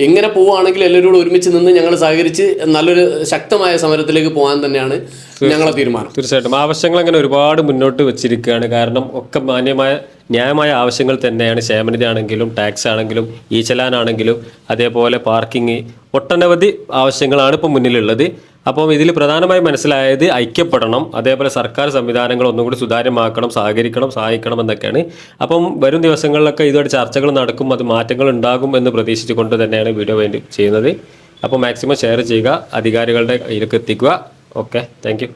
Speaker 3: എങ്ങനെ പോവുകയാണെങ്കിൽ എല്ലാവരും കൂടെ ഒരുമിച്ച് നിന്ന് ഞങ്ങൾ സഹകരിച്ച് നല്ലൊരു ശക്തമായ സമരത്തിലേക്ക് പോകാൻ തന്നെയാണ് ഞങ്ങളെ തീരുമാനം.
Speaker 1: തീർച്ചയായിട്ടും. ആവശ്യങ്ങൾ അങ്ങനെ ഒരുപാട് മുന്നോട്ട് വെച്ചിരിക്കുകയാണ്. കാരണം ഒക്കെ മാന്യമായ ന്യായമായ ആവശ്യങ്ങൾ തന്നെയാണ്. ക്ഷേമനിധി ആണെങ്കിലും ടാക്സ് ആണെങ്കിലും ഈ ചലാനാണെങ്കിലും അതേപോലെ പാർക്കിംഗ് ഒട്ടനവധി ആവശ്യങ്ങളാണ് ഇപ്പോൾ മുന്നിലുള്ളത്. അപ്പം ഇതിൽ പ്രധാനമായി മനസ്സിലായത് ഐക്യപ്പെടണം അതേപോലെ സർക്കാർ സംവിധാനങ്ങൾ ഒന്നും കൂടി സുതാര്യമാക്കണം സഹകരിക്കണം സഹായിക്കണം എന്നൊക്കെയാണ്. അപ്പം വരും ദിവസങ്ങളിലൊക്കെ ഇതുമായിട്ട് ചർച്ചകൾ നടക്കും അത് മാറ്റങ്ങൾ ഉണ്ടാകും എന്ന് പ്രതീക്ഷിച്ചുകൊണ്ട് തന്നെയാണ് വീഡിയോ വേണ്ടി ചെയ്യുന്നത്. അപ്പോൾ മാക്സിമം ഷെയർ ചെയ്യുക അധികാരികളുടെ കയ്യിലേക്ക് എത്തിക്കുക. Okay thank